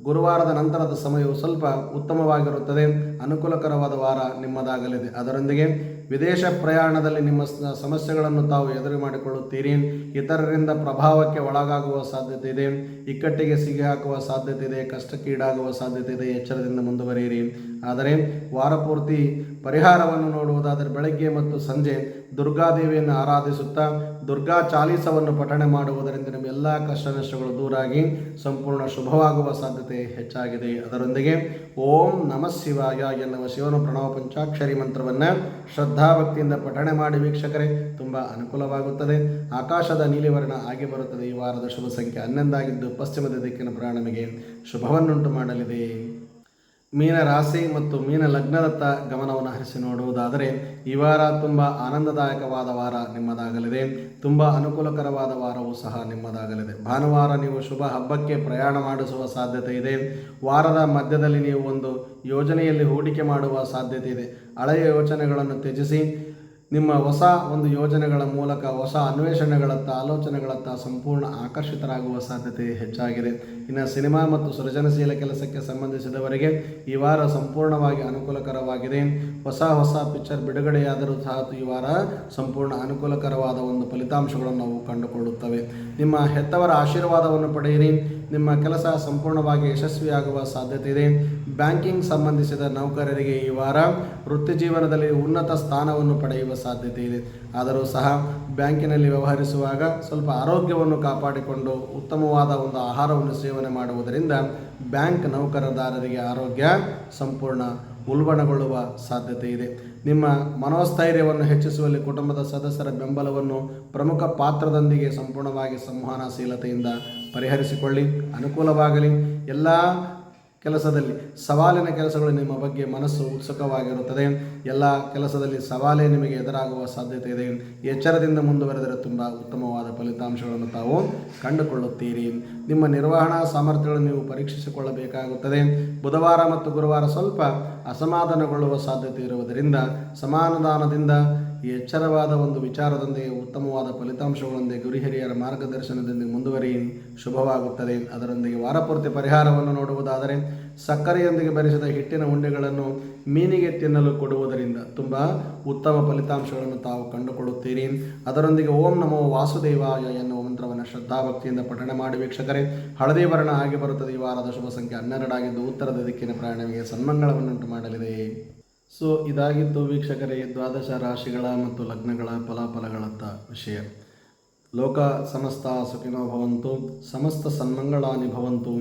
Speaker 1: ಗುರುವಾರದ ನಂತರದ ಸಮಯವು ಸ್ವಲ್ಪ ಉತ್ತಮವಾಗಿರುತ್ತದೆ. ಅನುಕೂಲಕರವಾದ ವಾರ ನಿಮ್ಮದಾಗಲಿದೆ. ಅದರೊಂದಿಗೆ ವಿದೇಶ ಪ್ರಯಾಣದಲ್ಲಿ ನಿಮ್ಮ ಸಮಸ್ಯೆಗಳನ್ನು ತಾವು ಎದುರು ಮಾಡಿಕೊಳ್ಳುತ್ತೀರಿ. ಇತರರಿಂದ ಪ್ರಭಾವಕ್ಕೆ ಒಳಗಾಗುವ ಸಾಧ್ಯತೆ ಇದೆ. ಇಕ್ಕಟ್ಟಿಗೆ ಸಿಗಿ ಹಾಕುವ ಸಾಧ್ಯತೆ ಇದೆ. ಕಷ್ಟಕ್ಕೀಡಾಗುವ ಸಾಧ್ಯತೆ ಇದೆ. ಎಚ್ಚರದಿಂದ ಮುಂದುವರಿಯಿರಿ. ಆದರೆ ವಾರಪೂರ್ತಿ ಪರಿಹಾರವನ್ನು ನೋಡುವುದಾದರೆ ಬೆಳಗ್ಗೆ ಮತ್ತು ಸಂಜೆ ದುರ್ಗಾದೇವಿಯನ್ನು ಆರಾಧಿಸುತ್ತಾ ದುರ್ಗಾ ಚಾಲೀಸವನ್ನು ಪಠಣೆ ಮಾಡುವುದರಿಂದ ನಿಮ್ಮ ಎಲ್ಲ ಕಷ್ಟ ನಷ್ಟಗಳು ದೂರಾಗಿ ಸಂಪೂರ್ಣ ಶುಭವಾಗುವ ಸಾಧ್ಯತೆ ಹೆಚ್ಚಾಗಿದೆ. ಅದರೊಂದಿಗೆ ಓಂ ನಮಃ ಶಿವಾಯ ಎನ್ನುವ ಶಿವನ ಪ್ರಣವ ಪಂಚಾಕ್ಷರಿ ಮಂತ್ರವನ್ನು ಶ್ರದ್ಧಾಭಕ್ತಿಯಿಂದ ಪಠಣೆ ಮಾಡಿ ವೀಕ್ಷಕರೇ, ತುಂಬ ಅನುಕೂಲವಾಗುತ್ತದೆ. ಆಕಾಶದ ನೀಲಿವರ್ಣ ಆಗಿ ಬರುತ್ತದೆ. ಈ ವಾರದ ಶುಭ ಸಂಖ್ಯೆ ಹನ್ನೊಂದಾಗಿದ್ದು ಪಶ್ಚಿಮದ ದಿಕ್ಕಿನ ಪ್ರಾಣಮಿಗೆ ಶುಭವನ್ನುಂಟು ಮಾಡಲಿದೆ. ಮೀನ ರಾಶಿ ಮತ್ತು ಮೀನ ಲಗ್ನದತ್ತ ಗಮನವನ್ನು ಹರಿಸಿ ನೋಡುವುದಾದರೆ ಈ ವಾರ ತುಂಬ ಆನಂದದಾಯಕವಾದ ವಾರ ನಿಮ್ಮದಾಗಲಿದೆ. ತುಂಬ ಅನುಕೂಲಕರವಾದ ವಾರವೂ ಸಹ ನಿಮ್ಮದಾಗಲಿದೆ. ಭಾನುವಾರ ನೀವು ಶುಭ ಹಬ್ಬಕ್ಕೆ ಪ್ರಯಾಣ ಮಾಡಿಸುವ ಸಾಧ್ಯತೆ ಇದೆ. ವಾರದ ಮಧ್ಯದಲ್ಲಿ ನೀವು ಒಂದು ಯೋಜನೆಯಲ್ಲಿ ಹೂಡಿಕೆ ಮಾಡುವ ಸಾಧ್ಯತೆ ಇದೆ. ಹಳೆಯ ಯೋಚನೆಗಳನ್ನು ತ್ಯಜಿಸಿ ನಿಮ್ಮ ಹೊಸ ಒಂದು ಯೋಜನೆಗಳ ಮೂಲಕ, ಹೊಸ ಅನ್ವೇಷಣೆಗಳತ್ತ, ಆಲೋಚನೆಗಳತ್ತ ಸಂಪೂರ್ಣ ಆಕರ್ಷಿತರಾಗುವ ಸಾಧ್ಯತೆ ಹೆಚ್ಚಾಗಿದೆ. ಇನ್ನು ಸಿನಿಮಾ ಮತ್ತು ಸೃಜನಶೀಲ ಕೆಲಸಕ್ಕೆ ಸಂಬಂಧಿಸಿದವರಿಗೆ ಈ ವಾರ ಸಂಪೂರ್ಣವಾಗಿ ಅನುಕೂಲಕರವಾಗಿದೆ. ಹೊಸ ಹೊಸ ಪಿಕ್ಚರ್ ಬಿಡುಗಡೆಯಾದರೂ ಸಹ ಈ ವಾರ ಸಂಪೂರ್ಣ ಅನುಕೂಲಕರವಾದ ಒಂದು ಫಲಿತಾಂಶಗಳನ್ನು ನಾವು ಕಂಡುಕೊಳ್ಳುತ್ತವೆ. ನಿಮ್ಮ ಹೆತ್ತವರ ಆಶೀರ್ವಾದವನ್ನು ಪಡೆಯಿರಿ. ನಿಮ್ಮ ಕೆಲಸ ಸಂಪೂರ್ಣವಾಗಿ ಯಶಸ್ವಿಯಾಗುವ ಸಾಧ್ಯತೆ ಇದೆ. ಬ್ಯಾಂಕಿಂಗ್ ಸಂಬಂಧಿಸಿದ ನೌಕರರಿಗೆ ಈ ವಾರ ವೃತ್ತಿ ಜೀವನದಲ್ಲಿ ಉನ್ನತ ಸ್ಥಾನವನ್ನು ಪಡೆಯುವ ಸಾಧ್ಯತೆ ಇದೆ. ಆದರೂ ಸಹ ಬ್ಯಾಂಕಿನಲ್ಲಿ ವ್ಯವಹರಿಸುವಾಗ ಸ್ವಲ್ಪ ಆರೋಗ್ಯವನ್ನು ಕಾಪಾಡಿಕೊಂಡು ಉತ್ತಮವಾದ ಒಂದು ಆಹಾರವನ್ನು ಸೇವನೆ ಮಾಡುವುದರಿಂದ ಬ್ಯಾಂಕ್ ನೌಕರದಾರರಿಗೆ ಆರೋಗ್ಯ ಸಂಪೂರ್ಣ ಉಲ್ಬಣಗೊಳ್ಳುವ ಸಾಧ್ಯತೆ ಇದೆ. ನಿಮ್ಮ ಮನೋಸ್ಥೈರ್ಯವನ್ನು ಹೆಚ್ಚಿಸುವಲ್ಲಿ ಕುಟುಂಬದ ಸದಸ್ಯರ ಬೆಂಬಲವನ್ನು ಪ್ರಮುಖ ಪಾತ್ರದೊಂದಿಗೆ ಸಂಪೂರ್ಣವಾಗಿ ಸಂವಹನಶೀಲತೆಯಿಂದ ಪರಿಹರಿಸಿಕೊಳ್ಳಿ, ಅನುಕೂಲವಾಗಲಿ. ಎಲ್ಲ ಕೆಲಸದಲ್ಲಿ ಸವಾಲಿನ ಕೆಲಸಗಳು ನಿಮ್ಮ ಬಗ್ಗೆ ಮನಸ್ಸು ಉತ್ಸುಕವಾಗಿರುತ್ತದೆ. ಎಲ್ಲ ಕೆಲಸದಲ್ಲಿ ಸವಾಲೇ ನಿಮಗೆ ಎದುರಾಗುವ ಸಾಧ್ಯತೆ ಇದೆ. ಎಚ್ಚರದಿಂದ ಮುಂದುವರೆದರೆ ತುಂಬ ಉತ್ತಮವಾದ ಫಲಿತಾಂಶಗಳನ್ನು ತಾವು ಕಂಡುಕೊಳ್ಳುತ್ತೀರಿ. ನಿಮ್ಮ ನಿರ್ವಹಣಾ ಸಾಮರ್ಥ್ಯಗಳನ್ನು ನೀವು ಪರೀಕ್ಷಿಸಿಕೊಳ್ಳಬೇಕಾಗುತ್ತದೆ. ಬುಧವಾರ ಮತ್ತು ಗುರುವಾರ ಸ್ವಲ್ಪ ಅಸಮಾಧಾನಗೊಳ್ಳುವ ಸಾಧ್ಯತೆ ಇರುವುದರಿಂದ, ಸಮಾಧಾನದಿಂದ ಎಚ್ಚರವಾದ ಒಂದು ವಿಚಾರದೊಂದಿಗೆ ಉತ್ತಮವಾದ ಫಲಿತಾಂಶಗಳೊಂದಿಗೆ ಗುರು ಹಿರಿಯರ ಮಾರ್ಗದರ್ಶನದೊಂದಿಗೆ ಮುಂದುವರಿ ಶುಭವಾಗುತ್ತದೆ. ಅದರೊಂದಿಗೆ ವಾರಪೂರ್ತಿ ಪರಿಹಾರವನ್ನು ನೋಡುವುದಾದರೆ ಸಕ್ಕರೆಯೊಂದಿಗೆ ಬೆರೆಸಿದ ಹಿಟ್ಟಿನ ಉಂಡೆಗಳನ್ನು ಮೀನಿಗೆ ತಿನ್ನಲು ಕೊಡುವುದರಿಂದ ತುಂಬ ಉತ್ತಮ ಫಲಿತಾಂಶಗಳನ್ನು ತಾವು ಕಂಡುಕೊಳ್ಳುತ್ತೀರಿ. ಅದರೊಂದಿಗೆ ಓಂ ನಮೋ ವಾಸುದೇವಾಯ ಎನ್ನುವ ಮಂತ್ರವನ್ನು ಶ್ರದ್ಧಾಭಕ್ತಿಯಿಂದ ಪಠಣ ಮಾಡಿ ವೀಕ್ಷಕರೇ, ಹಳದಿ ವರ್ಣ ಆಗಿ ಬರುತ್ತದೆ. ಈ ವಾರದ ಶುಭ ಸಂಖ್ಯೆ ಹನ್ನೆರಡಾಗಿದ್ದು ಉತ್ತರದ ದಿಕ್ಕಿನ ಪ್ರಯಾಣವಿಗೆ ಸನ್ಮಂಗಳವನ್ನುಂಟು ಮಾಡಲಿದೆ. ಸೊ ಇದಾಗಿತ್ತು ವೀಕ್ಷಕರೇ ದ್ವಾದಶ ರಾಶಿಗಳ ಮತ್ತು ಲಗ್ನಗಳ ಫಲಾಫಲಗಳತ್ತ ವಿಷಯ. ಲೋಕ ಸಮಸ್ತ ಸುಖಿನೋ ಭವಂತು, ಸಮಸ್ತ ಸನ್ಮಂಗಳಾನಿ ಭವಂತು.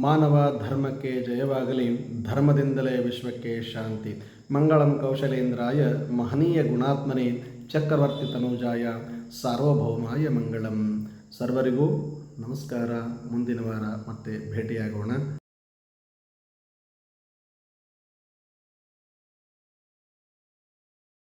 Speaker 1: ಮಾನವ ಧರ್ಮಕ್ಕೆ ಜಯವಾಗಲಿ, ಧರ್ಮದಿಂದಲೇ ವಿಶ್ವಕ್ಕೆ ಶಾಂತಿ. ಮಂಗಳಂ ಕೌಶಲೇಂದ್ರಾಯ ಮಹನೀಯ ಗುಣಾತ್ಮನೇ ಚಕ್ರವರ್ತಿ ತನುಜಾಯ ಸಾರ್ವಭೌಮಾಯ ಮಂಗಳಂ. ಸರ್ವರಿಗೂ ನಮಸ್ಕಾರ. ಮುಂದಿನ ವಾರ ಮತ್ತೆ ಭೇಟಿಯಾಗೋಣ.